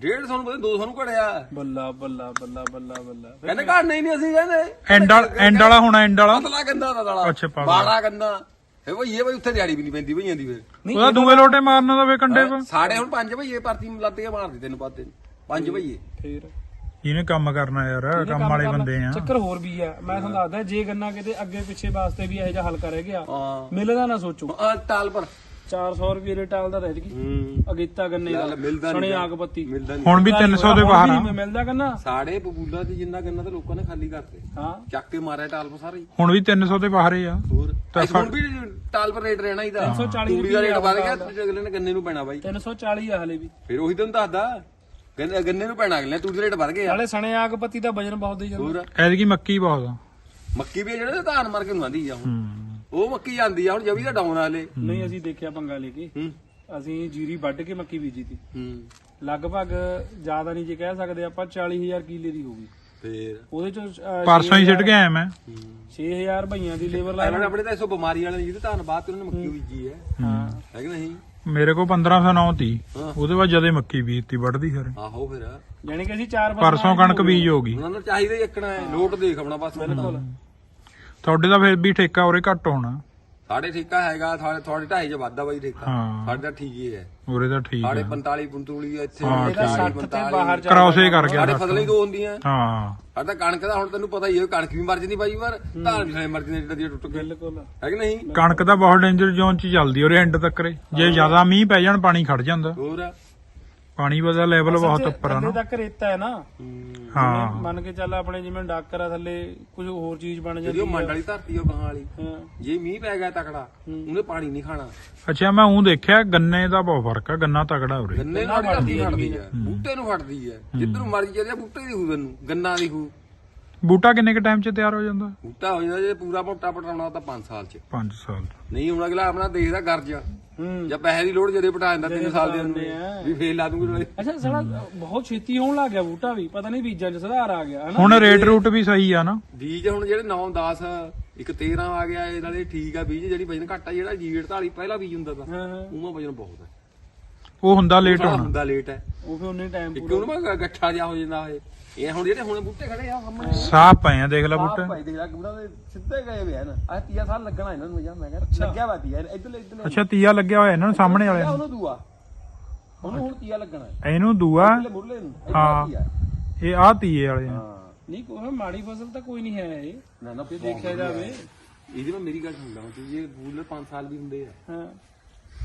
150 ਨੂੰ ਪਤਾ 200 ਨੂੰ ਘੜਿਆ। ਬੱਲਾ ਬੱਲਾ ਬੱਲਾ ਬੱਲਾ ਬੱਲਾ। ਕਹਿੰਦੇ ਘੜ ਨਹੀਂ ਨਹੀਂ ਅਸੀਂ ਕਹਿੰਦੇ। ਐਂਡ ਵਾਲਾ ਐਂਡ ਵਾਲਾ ਹੋਣਾ ਐਂਡ ਵਾਲਾ? ਪਤਲਾ ਗੰਦਾ ਦਾ ਦਲਾ। ਅੱਛਾ, ਪਤਲਾ। ਬਾੜਾ ਗੰਦਾ ਫੇ ਭਈ ਇਹ ਬਈ ਉੱਥੇ ਦਿਹਾੜੀ ਵੀ ਨਹੀਂ ਪੈਂਦੀ ਭਈਆਂ ਦੀ ਫੇਰ। ਨਹੀਂ ਉਹਦਾ ਦੂਏ ਲੋਟੇ ਮਾਰਨਾ ਦਾ ਵੇ ਕੰਡੇ ਪਾ ਸਾਡੇ ਹੁਣ ਪੰਜ ਭਈਏ ਭਰਤੀ ਲੱਤੇ ਮਾਰਦੇ ਤੈਨੂੰ ਪਾਤੇ ਪੰਜ ਭਈਏ। ਫੇਰ। ਜਿਹਨੇ ਕੰਮ ਕਰਨਾ ਯਾਰ? ਕੰਮ ਵਾਲੇ ਬੰਦੇ ਆ। ਚੱਕਰ ਹੋਰ ਵੀ ਆ। ਮੈਂ ਤੁਹਾਨੂੰ ਦੱਸਦਾ ਜੇ ਗੰਨਾ ਕਿਤੇ ਅੱਗੇ ਪਿੱਛੇ ਵਾਸਤੇ ਵੀ ਇਹੋ ਜਿਹਾ ਹਲਕਾ ਰਹਿ ਗਿਆ ਹਾਂ। ਮਿਲਦਾ ਨਾ ਸੋਚੋ। ਆ ਟਾਲ ਪਰ। 400 ਰੁਪਏ ਦੇ ਟਾਲ ਦਾ ਰਹਿ ਗਈ ਹੂੰ। ਅਗੇਤਾ ਗੰਨੇ ਦਾ। ਮਿਲਦਾ ਸਣੇ ਨਹੀਂ ਆਗ ਬੱਤੀ। ਮਿਲਦਾ ਨਹੀਂ ਹੁਣ ਵੀ 300 ਦੇ ਬਾਹਰ ਆ। ਮਿਲਦਾ ਗੰਨਾ। ਸਾਡੇ ਬਬੂਲਾ ਦੀ ਜਿੰਨਾ ਗੰਨਾ ਤਾਂ ਲੋਕਾਂ ਨੇ ਖਾਲੀ ਕਰਤੇ। ਹਾਂ। ਚੱਕ ਕੇ ਮਾਰਿਆ ਟਾਲ ਪਰ ਸਾਰੇ ਹੀ। ਹੁਣ ਵੀ 300 ਦੇ ਬਾਹਰ ਹੀ ਆ। ਹੋਰ। ਤਾਂ ਹੁਣ ਵੀ ਟਾਲ ਪਰ ਰੇਟ ਰਹਿਣਾ ਇਹਦਾ 340 ਤੂੜੀ ਦਾ ਰੇਟ ਵਧ ਗਿਆ ਤੇ ਅਗਲੇ ਨੇ ਗੰਨੇ ਨੂੰ ਪੈਣਾ ਬਾਈ। 340 ਆ ਹਲੇ ਵੀ। ਫਿਰ ਉਹੀ ਤੈਨੂੰ ਦੱਸਦਾ। ਗੰਨੇ ਗੰਨੇ ਨੂੰ ਪੈਣਾ ਅਗਲੇ ਤੂੜੀ ਦਾ ਰੇਟ ਵਧ ਗਿਆ ਨਾਲੇ ਸਣੇ ਆਗ ਬੱਤੀ ਦਾ ਵਜਨ ਬਹੁਤ ਦੇ ਜਾਂਦਾ। ਹੋਰ? ਐਤਕੀ ਮੱਕੀ ਬਹੁਤ ਆ। ਮੱਕੀ ਵੀ ਆ ਜਿਹੜੇ ਧਾਨ ਮਾਰ ਕੇ ਨੂੰ ਆਂਦੀ ਆ ਹੁਣ। ਹੂੰ। ਉਹ ਮੱਕੀ ਜਾਂਦੀ ਆ ਹੁਣ ਜਵੀ ਦਾ ਡਾਊਨ ਆ ਹਲੇ ਨਹੀਂ ਅਸੀਂ ਦੇਖਿਆ ਪੰਗਾ ਲੈ ਕੇ। ਹੂੰ। ਅਸੀਂ ਜੀਰੀ ਵੱਢ ਕੇ ਮੱਕੀ ਬੀਜੀ ਤੀ। ਹੂੰ। ਲਗਭਗ ਜ਼ਿਆਦਾ ਨਹੀਂ ਜੇ ਕਹਿ ਸਕਦੇ ਆਪਾਂ 40000 ਕਿੱਲੇ ਦੀ ਹੋਊਗੀ ਫੇਰ? ਉਹਦੇ ਚੋਂ ਅਹ, ਪਰਸੋਂ ਹੀ ਸਿੱਟ ਕੇ ਆਇਆ ਮੈਂ। 6000 ਭਈਆਂ ਦੀ ਲੇਬਰ ਲਾ ਇਹਨਾਂ ਨੇ ਆਪਣੇ ਤਾਂ ਇਸੋ ਬਿਮਾਰੀ ਵਾਲੇ ਨੇ ਜਿਹਦੇ ਧਾਨ ਬਾਅਦ ਤੇ ਉਹਨਾਂ ਨੇ ਮੱਕੀ ਬੀਜੀ ਹੈ। ਹਾਂ। ਹੈ ਕਿ ਨਹੀਂ? ਮੇਰੇ ਕੋਲ 1509 ਤੀ। ਹਾਂ। ਉਹਦੇ ਬਾਅਦ ਜਦੇ ਮੱਕੀ ਬੀਜਤੀ ਵੱਢਦੀ ਫਿਰ। ਆਹੋ ਫਿਰ। ਯਾਨੀ ਕਿ ਅਸੀਂ ਚਾਰ ਪਰਸੋਂ ਕਣਕ ਬੀਜ ਹੋ ਗਈ। ਉਹਨਾਂ ਨੂੰ ਚਾਹੀਦਾ ਹੀ ਇੱਕਣਾ ਹੈ। ਲੋਟ ਦੇਖ ਆਪਣਾ ਬਸ। ਬਿਲਕੁਲ। ਤੁਹਾਡੇ ਦਾ ਫਿਰ ਵੀ ਠੇਕਾ ਉਰੇ ਘੱਟ ਹੋਣਾ। ਸਾਡੇ ਠੇਕਾ ਹੈਗਾ ਤੁਹਾਡੇ ਤੁਹਾਡੇ ਢਾਈ ਚ ਵਾਧਾ ਬਾਈ ਠੇਕਾ। ਹਾਂ। ਸਾਡੇ ਤਾਂ ਠੀਕ ਹੀ ਹੈ। ਉਰੇ ਤਾਂ ਠੀਕ ਸਾਡੇ ਆ 45 ਪੰਤੂਲੀ ਇੱਥੇ। ਹਾਂ, ਇਹਦਾ 60 ਤੇ ਬਾਹਰ ਜਾ ਕਰ ਗਿਆ। ਸਾਡੇ ਫਸਲਾਂ ਹੀ ਦੋ ਹੁੰਦੀਆਂ। ਹਾਂ। ਸਾਡੇ ਤਾਂ ਕਣਕ ਦਾ ਹੁਣ ਤੈਨੂੰ ਪਤਾ ਹੀ ਹੈ ਕਣਕ ਵੀ ਮਰ ਜਾਂਦੀ ਬਾਈ ਵਾਰ। ਧਾਨ ਵੀ ਸਾਰੇ ਮਰ ਜਾਂਦੇ ਜਿੱਦਾਂ ਦੀ ਟੁੱਟ ਗਏ ਬਿਲਕੁਲ। ਹੈ ਕਿ ਨਹੀਂ? ਕਣਕ ਤਾਂ ਬਹੁਤ ਡੇਂਜਰ ਜ਼ੋਨ ਚ ਚੱਲਦੀ ਉਰੇ ਐਂਡ ਤੱਕ ਰੇ ਜੇ ਜ਼ਿਆਦਾ ਮੀਂਹ ਪੈ ਜਾਣ ਪਾਣੀ ਖੜ ਜਾਂਦਾ। ਹੋਰ? ਪਾਣੀ ਦਾ ਲੈਵਲ ਬਹੁਤ ਉੱਪਰ ਆ ਨਾ। ਤੱਕ ਰੇਤਾ ਹੈ ਨਾ ਹਾਂ। ਮੰਨ ਕੇ ਚੱਲ ਆਪਣੇ ਜਿਵੇਂ ਡਾਕਰ ਆ ਥੱਲੇ ਕੁਝ ਹੋਰ ਚੀਜ਼ ਬਣ ਜਾਂਦੀ ਜਿਹੜੀ ਉਹ। ਮੰਡ ਵਾਲੀ ਧਰਤੀ ਉਹ ਗਾਂ ਵਾਲੀ। ਹਾਂ। ਜੇ ਮੀਂਹ ਪੈ ਗਿਆ ਤਕੜਾ ਉਹਨੇ ਪਾਣੀ ਨਹੀਂ ਖਾਣਾ। ਅੱਛਾ ਮੈਂ ਉਹ ਦੇਖਿਆ ਗੰਨੇ ਦਾ ਬਹੁਤ ਫ਼ਰਕ ਆ ਗੰਨਾ ਤਕੜਾ ਉਰੇ। ਗੰਨੇ ਨਾਲ ਧਰਤੀ ਫੜਦੀ ਹੈ ਬੂਟੇ ਨੂੰ ਫੜਦੀ ਹੈ। ਜਿੱਧਰ ਮਰਜ਼ੀ ਚੱਲਿਆ ਬੂਟੇ ਦੀ ਹੂ ਤੈਨੂੰ ਗੰਨਾ ਦੀ ਹੂ ਬੂਟਾ ਕਿੰਨੇ ਕ ਟਾਈਮ 'ਚ ਤਿਆਰ ਹੋ ਜਾਂਦਾ? ਬੂਟਾ ਹੋ ਜਾਂਦਾ ਜੇ ਪੂਰਾ ਮੋਟਾ ਪਟਾਉਣਾ ਤਾਂ 5 ਸਾਲ ਚ। 5 ਸਾਲ। ਨਹੀਂ ਹੁਣ ਅਗਲਾ ਆਪਣਾ ਦੇਖਦਾ ਗਰਜ। ਹੂੰ। ਜਾਂ ਪੈਸੇ ਦੀ ਲੋੜ ਜਦੇ ਪਟਾ ਜਾਂਦਾ 3 ਸਾਲ ਦੇ ਦਿੰਦੇ ਅੰਦਰ ਆ। ਵੀ ਫੇਰ ਲਾ ਦੂੰਗੀ ਨਾਲੇ। ਅੱਛਾ ਸਾਲਾ ਬਹੁਤ ਛੇਤੀ ਹੋਣ ਲੱਗ ਗਿਆ ਬੂਟਾ ਵੀ। ਪਤਾ ਨਹੀਂ ਬੀਜਾਂ 'ਚ ਸੁਧਾਰ ਆ ਗਿਆ ਹਨਾ? ਹੁਣ ਰੇਟ ਰੂਟ ਵੀ ਸਹੀ ਆ ਨਾ। ਬੀਜ ਹੁਣ ਜਿਹੜੇ 9 10 ਇੱਕ 13 ਆ ਗਿਆ ਇਹ ਨਾਲੇ ਠੀਕ ਆ ਬੀਜ। ਜਿਹੜੀ ਵਜਨ ਘੱਟ ਆ ਜਿਹੜਾ ਜੀ 48 ਪਹਿਲਾ ਬੀਜ ਹੁੰਦਾ ਤਾਂ ਉਹਦਾ ਵਜਨ ਬਹੁਤ ਹੈ ਉਹ ਹੁੰਦਾ ਲੇਟ ਹੋਣਾ। ਹੁੰਦਾ ਲੇਟ ਹੈ ਉਹ ਫਿਰ ਉਹਨੇ ਟਾਈਮ ਇੱਕ ਉਹਨੂੰ ਮੈਂ ਗੱਠਾ ਜਿਹਾ ਹੋ ਜਾਂਦਾ ਇਹ। ਇਹ ਹੁਣ ਜਿਹੜੇ ਹੁਣ ਬੂਟੇ ਖੜੇ ਆ ਸਾਹਮਣੇ ਸਾਹ ਪਏ ਆ ਦੇਖ ਲੈ ਬੂਟੇ। ਭਾਈ ਦੇਖ ਲੈ ਬੂਟਾ ਦੇ ਸਿੱਧੇ ਗਏ ਵੇ ਹਨ ਆ 30 ਸਾਲ ਲੱਗਣਾ ਇਹਨਾਂ ਨੂੰ ਜਾਂ ਮੈਂ ਕਹਿੰਦਾ ਲੱਗਿਆ ਵਾ ਤੀਆ ਇੱਧਰ ਇੱਧਰ ਅੱਛਾ ਤੀਆ ਲੱਗਿਆ ਹੋਇਆ ਇਹਨਾਂ ਨੂੰ ਸਾਹਮਣੇ ਵਾਲੇ ਨੂੰ। ਉਹਨੂੰ ਦੂਆ। ਉਹਨੂੰ ਹੁਣ ਤੀਆ ਲੱਗਣਾ ਇਹਨੂੰ ਦੂਆ? ਮੁਰਲੇ ਨੂੰ ਹਾਂ। ਇਹ ਆ ਤੀਏ ਵਾਲੇ ਆ। ਹਾਂ। ਨਹੀਂ ਕੋਈ ਮਾੜੀ ਫਸਲ ਤਾਂ ਕੋਈ ਨਹੀਂ ਹੈ ਇਹ। ਨਾ ਨਾ ਜੇ ਦੇਖਿਆ ਜਾਵੇ। ਇਹਦੀ ਮੈਂ ਮੇਰੀ ਗੱਲ ਸੁਣਦਾ ਹਾਂ ਜੇ ਬੂਲਰ 5 ਸਾਲ ਵੀ ਹੁੰਦੇ ਆ। ਹਾਂ।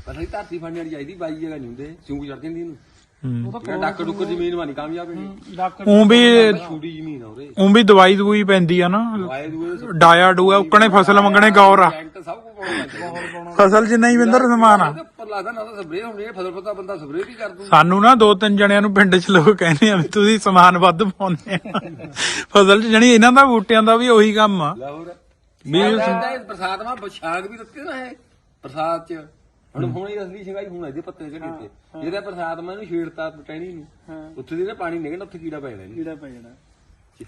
ਪਤਾ ਨਹੀਂ ਧਰਤੀ ਫੜਨੀ ਵਾਲੀ ਚਾਹੀਦੀ ਬਾਈ ਜਗ੍ਹਾ ਨਹੀਂ ਹੁੰਦੇ ਸਿਉਂਕ ਚੜ ਜਾਂਦੀ ਇਹਨੂੰ। ਹੂੰ। ਉਹ ਤਾਂ ਜਿਹੜਾ ਡਾਕਰ ਡੁੱਕਰ ਜ਼ਮੀਨ ਵਾਲੀ ਕਾਮਯਾਬ ਨਹੀਂ ਡਾਕਟਰ ਉਹ ਵੀ ਛੋਟੀ ਜ਼ਮੀਨ ਆ ਉਰੇ। ਉਹ ਵੀ ਦਵਾਈ ਦਵਾਈ ਪੈਂਦੀ ਆ ਨਾ। ਵਾਏ ਦੂਏ ਡਾਇਆ ਡੂਆ ਉਕਣੇ ਫਸਲ ਮੰਗਣੇ ਗੌਰ ਆ। ਸਭ ਪਾਉਣਾ ਫਸਲ 'ਚ ਨਹੀਂ ਵਿੰਦਰ ਸਮਾਨ ਆ। ਉਹਦੇ ਉੱਪਰ ਲੱਗਦਾ ਨਾ ਤਾਂ ਸਪਰੇਅ ਹੋਣੀ ਹੈ ਫਸਲ ਪਤਾ ਬੰਦਾ ਸਪਰੇਅ ਵੀ ਕਰ ਦੂ ਸਾਨੂੰ ਨਾ ਦੋ ਤਿੰਨ ਜਣਿਆਂ ਨੂੰ ਪਿੰਡ 'ਚ ਲੋਕ ਕਹਿੰਦੇ ਆ ਵੀ ਤੁਸੀਂ ਸਮਾਨ ਵੱਧ ਪਾਉਂਦੇ ਆ। ਫਸਲ 'ਚ ਜਣੀ ਇਹਨਾਂ ਦਾ ਬੂਟਿਆਂ ਦਾ ਵੀ ਉਹੀ ਕੰਮ ਆ। ਲਾਹੌਰ। ਵੀ ਮਾ ਬਛਾਗ ਵੀ ਦਿੱਤੇ ਨਾ ਇਹ। ਪ੍ਰਸਾਦ ਚ। ਹੁਣ ਹੁਣ ਇਹ ਅਸਲੀ ਸ਼ਿਕਾਈ ਹੁਣ ਇਹਦੇ ਪੱਤੇ ਝੜੇ ਤੇ। ਜਿਹਦਾ ਪ੍ਰਸਾਦ ਮੈਂ ਇਹਨੂੰ ਛੇੜਤਾ ਟਹਿਣੀ ਨੂੰ ਉੱਥੇ ਦੇ ਨਾ ਪਾਣੀ ਨਿਕਲਦਾ ਉੱਥੇ ਕੀੜਾ ਪੈ ਜਾਣਾ ਇਹਨੂੰ। ਕੀੜਾ ਪੈ ਜਾਣਾ।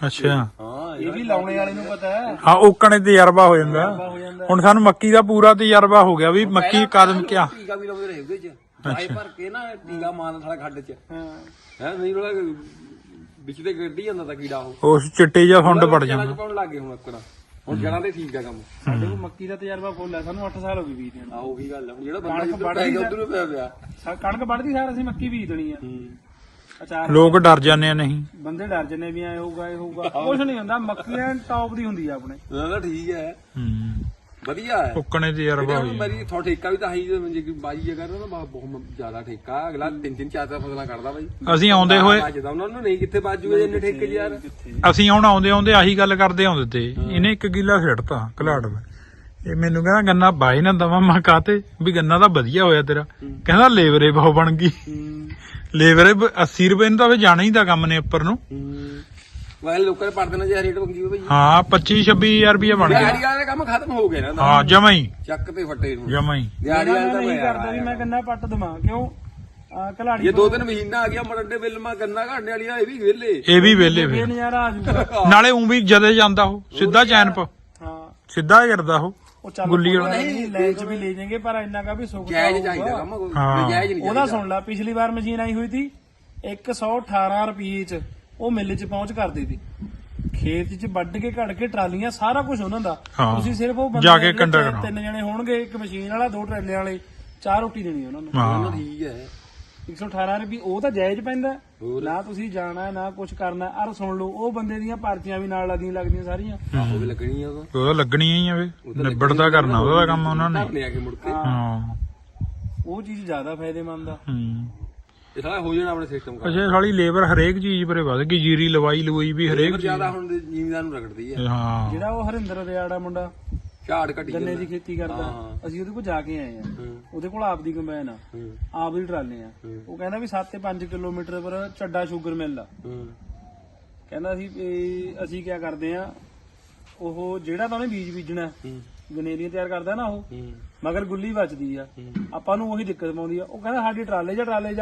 ਅੱਛਾ। ਹਾਂ ਇਹ ਵੀ ਲਾਉਣੇ ਵਾਲੇ ਨੂੰ ਪਤਾ ਹੈ। ਹਾਂ ਉਕਣੇ ਤਜਰਬਾ ਹੋ ਜਾਂਦਾ। ਹੋ ਜਾਂਦਾ। ਹੁਣ ਸਾਨੂੰ ਮੱਕੀ ਦਾ ਪੂਰਾ ਤਜਰਬਾ ਹੋ ਗਿਆ ਵੀ ਮੱਕੀ ਕਦਮ ਕਿਆ। ਟੀਕਾ ਵੀ ਲਾਉਂਦੇ ਰਹੇ ਉਹਦੇ ਚ। ਪਾਈ ਭਰ ਕੇ ਨਾ ਟੀਕਾ ਮਾਰਨ ਸਾਲਾ ਖੱਡ ਚ। ਹਾਂ। ਹੈ ਨਹੀਂ ਲੋੜਾ ਵਿੱਚ ਤੇ ਗੱਡੀ ਜਾਂਦਾ ਤਾਂ ਕੀੜਾ ਉਹ। ਉਸ ਚਿੱਟੇ ਜਿਹਾ ਫੁੰਡ ਪੜ ਜਾਂਦਾ। ਪਾਉਣ ਲੱਗ ਗਏ ਹੁਣ ਇੱਕਣਾ ਹੁਣ ਜੜਾਂ ਤੇ ਠੀਕ ਆ ਕੰਮ। ਸਾਡੇ ਕੋਲ ਮੱਕੀ ਦਾ ਤਜਰਬਾ ਫੁੱਲ ਹੈ ਸਾਨੂੰ 8 ਸਾਲ ਹੋ ਗਏ ਬੀਜਦੇ ਨੂੰ। ਆ ਉਹੀ ਗੱਲ ਆ ਹੁਣ ਜਿਹੜਾ ਬੰਦਾ ਕਣਕ ਇੱਧਰ ਵੱਢ ਪੈ ਗਿਆ ਲਈ ਉਧਰ ਪਿਆ ਪਿਆ ਸਾ- ਕਣਕ ਵੱਢਦੀ ਸਾਰ ਅਸੀਂ ਮੱਕੀ ਬੀਜ ਦੇਣੀ ਆ। ਅਚਾਰ ਲੋਕ ਡਰ ਜਾਂਦੇ ਆ ਨਹੀਂ। ਬੰਦੇ ਡਰ ਜੰਨੇ ਵੀ ਐ ਹੋਊਗਾ ਇਹ ਹੋਊਗਾ। ਕੁਝ ਨਹੀਂ ਹੁੰਦਾ ਮੱਕੀਆਂ ਟੌਪ ਦੀ ਹੁੰਦੀ ਆ ਆਪਣੇ। ਨਾ ਨਾ ਠੀਕ ਹੈ। ਹੂੰ। ਵਧੀਆ ਹੈ। ਉਕਣੇ ਤਜਰਬਾ ਹੁਣ ਹੋਈ ਮੇਰੀ ਥੋ ਠੇਕਾ ਵੀ ਤਾਂ ਹਾਈ ਜੇ ਕਿ ਬਾਜੀ ਜਗ੍ਹਾ ਨਾ ਬਹੁਤ ਜ਼ਿਆਦਾ ਠੇਕਾ। ਅਗਲਾ ਤਿੰਨ ਤਿੰਨ ਚਾਰ ਚਾਰ ਫਸਲਾਂ ਕੱਢਦਾ ਬਾਈ। ਅਸੀਂ ਆਉਂਦੇ ਹੋਏ ਬਾਜਦਾ ਉਹਨਾਂ ਨੂੰ ਨਹੀਂ ਕਿੱਥੇ ਬਾਜੂਗੇ ਇੰਨੇ ਠੇਕੇ ਯਾਰ। ਅਸੀਂ ਹੁਣ ਆਉਂਦੇ ਆਉਂਦੇ ਆਹੀ ਗੱਲ ਕਰਦੇ ਆਉਂਦੇ ਤੇ ਇਹਨੇ ਇੱਕ ਕਿੱਲਾ ਛੱਡਤਾ ਘਲਾੜ ਦਾ। ਇਹ ਮੈਨੂੰ ਕਹਿੰਦਾ ਗੰਨਾ ਬਾਈ ਨਾ ਦਵਾ ਮਾ ਕਾਤੇ ਵੀ ਗੰਨਾ ਤਾਂ ਵਧੀਆ ਹੋਇਆ ਤੇਰਾ। ਕਹਿੰਦਾ ਲੇਬਰੇ ਬਹੁਤ ਬਣ ਗਈ। ਲੇਬਰੇ 80 ਰੁਪਏ ਨੂੰ ਤਾਂ ਵੇ ਜਾਣਾ ਹੀ ਦਾ ਕੰਮ ਨੇ ਉੱਪਰ ਨੂੰ। ਵਾਲੇ ਲੋਕਾਂ ਨੇ ਪੜ ਦੇਣਾ ਜੇ ਰੇਟ ਮੰਗੀ ਹੋਵੇ ਭਾਈ ਹਾਂ 25 26000 ਰੁਪਏ ਬਣ ਗਿਆ। ਦਿਹਾੜੀ ਵਾਲੇ ਕੰਮ ਖਤਮ ਹੋ ਗਿਆ ਨਾ ਹਾਂ ਜਮਾ ਹੀ। ਚੱਕ ਤੇ ਫੱਟੇ ਨੂੰ ਜਮਾ ਹੀ। ਦਿਹਾੜੀ ਵਾਲੇ ਤਾਂ ਨਹੀਂ ਮੈਂ ਕਰਦਾ ਵੀ ਮੈਂ ਗੰਨਾ ਪੱਟ ਦਵਾਂ। ਕਿਉਂ? ਆ ਕਲਾੜੀ ਇਹ ਦੋ ਤਿੰਨ ਮਹੀਨਾ ਆ ਗਿਆ ਮਰੰਡੇ ਬਿੱਲ ਮਾ ਗੰਨਾ ਘਾੜਨੇ ਵਾਲੀਆਂ ਇਹ ਵੀ ਵਿਹਲੇ। ਇਹ ਵੀ ਵੇਲੇ ਇਹ ਫੇਰ ਨਜ਼ਾਰਾ ਆ ਜਾਊਗਾ ਨਾਲੇ ਉਂ ਵੀ ਜਦੇ ਜਾਂਦਾ ਉਹ ਸਿੱਧਾ ਚੈਨ ਪ ਹਾਂ। ਸਿੱਧਾ ਕਰਦਾ ਉਹ ਉਹ ਚੱਲ ਗੁੱਲੀ ਵਾਲਾ। ਨਹੀਂ ਲੈ ਚ ਵੀ ਲੈ ਜਾਣਗੇ ਪਰ ਇੰਨਾ ਕਾ ਵੀ ਸੁੱਖ ਤਾਂ ਜਾਇਜ਼ ਹੋਊਗਾ। ਚਾਹੀਦਾ ਕੰਮ ਕੋਈ। ਹਾਂ। ਜਾਇਜ਼ ਨਹੀਂ ਉਹਦਾ ਸੁਣ ਲੈ ਪਿਛਲੀ ਵਾਰ ਮਸ਼ੀਨ ਆਈ ਹੋਈ ਸੀ 118 ਰੁਪਏ ਚ। ਉਹ ਮਿੱਲ ਚ ਪਹੁੰਚ ਕਰਦੀ ਸੀ। ਖੇਤ ਚ ਵੱਢ ਕੇ ਘੜ ਕੇ ਟਰਾਲੀਆਂ ਸਾਰਾ ਕੁਝ ਉਹਨਾਂ ਦਾ। ਹਾਂ। ਤੁਸੀਂ ਸਿਰਫ ਉਹ ਬੰਦੇ ਜਾ ਕੇ ਜਿਹੜੇ ਕੰਡਾ ਤਿੰਨ- ਕਰਾਓ। ਤਿੰਨ ਜਣੇ ਹੋਣਗੇ ਇੱਕ ਮਸ਼ੀਨ ਵਾਲਾ ਦੋ ਟਰਾਲੇ ਵਾਲੇ ਚਾਰ ਰੋਟੀ ਦੇਣੀ ਉਹਨਾਂ ਨੂੰ। ਹਾਂ। ਠੀਕ ਹੈ 118 ਰੁਪਏ ਉਹ ਤਾਂ ਜਾਇਜ਼ ਪੈਂਦਾ। ਨਾ ਤੁਸੀਂ ਜਾਣਾ ਨਾ ਕੁਝ ਕਰਨਾ। ਅਰ ਸੁਣ ਲਓ ਉਹ ਬੰਦੇ ਦੀਆਂ ਪਰਚੀਆਂ ਵੀ ਨਾਲ ਲੱਗਦੀਆਂ ਲੱਗਦੀਆਂ ਸਾਰੀਆਂ। ਆਹੋ ਵੀ ਲੱਗਣੀ ਆ ਉਹ ਉਹਦਾ ਲੱਗਣੀ ਹੀ ਆ ਵੇ। ਨਿਬੜਦਾ ਕਰਨਾ ਉਹਦਾ ਕੰਮ ਉਹਨਾਂ ਨੇ। ਧਰਨੇ ਆ ਕੇ ਮੁੜ ਕੇ। ਹਾਂ। ਉਹ ਚੀਜ਼ ਜ਼ਿਆਦਾ ਫਾਇਦੇਮੰਦ ਆ। ਹੂੰ। ਇਹ ਸਾਰਾ ਹੋ ਜਾਣਾ ਆਪਣੇ ਸਿਸਟਮ ਕਰ ਸਾਲੀ ਲੇਬਰ ਹਰੇਕ ਚੀਜ਼ ਪਰੇ ਵੱਧ ਗਈ ਜੀਰੀ ਲਵਾਈ ਲਵਾਈ ਵੀ ਹਰੇਕ ਚੀਜ਼ ਜ਼ਿਆਦਾ ਹੁਣ ਜ਼ਿਮੀਦਾਰ ਨੂੰ ਰਗੜਦੀ ਹੈ ਹਾਂ। ਜਿਹੜਾ ਉਹ ਹਰਿੰਦਰ ਰਿਆੜਾ ਮੁੰਡਾ ਝਾੜ ਘਟੀ ਗੰਨੇ ਜਾਂਦਾ। ਦੀ ਖੇਤੀ ਕਰਦਾ। ਹਾਂ। ਅਸੀਂ ਉਹਦੇ ਕੋਲ ਜਾ ਕੇ ਆਏ ਆ। ਉਹਦੇ ਕੋਲ ਆਪ ਦੀ ਕੰਬਾਈਨ ਆ ਆਪ ਦੀ ਟਰਾਲੇ ਆ। ਉਹ ਕਹਿੰਦਾ ਵੀ 7 ਤੇ 5 ਕਿਲੋਮੀਟਰ ਪਰ ਚੱਡਾ ਸ਼ੂਗਰ ਮਿਲ ਆ। ਹੂੰ। ਕਹਿੰਦਾ ਅਸੀਂ ਅਸੀਂ ਕੀ ਕਰਦੇ ਆ ਉਹ ਜਿਹੜਾ ਤਾਂ ਉਹਨੇ ਬੀਜ ਬੀਜਣਾ ਗਨੇਰੀਆਂ ਤਿਆਰ ਕਰਦਾ ਨਾ ਉਹ ਮਗਰ ਗੁੱਲੀ ਵੱਜਦੀ ਆ। ਆਪਾਂ ਨੂੰ ਉਹੀ ਦਿੱਕਤ ਪਾਉਂਦੀ ਆ। ਉਹ ਕਹਿੰਦਾ ਸਾਡੀ ਟਰਾਲੇ ਜਾਂ ਟਰਾਲੇ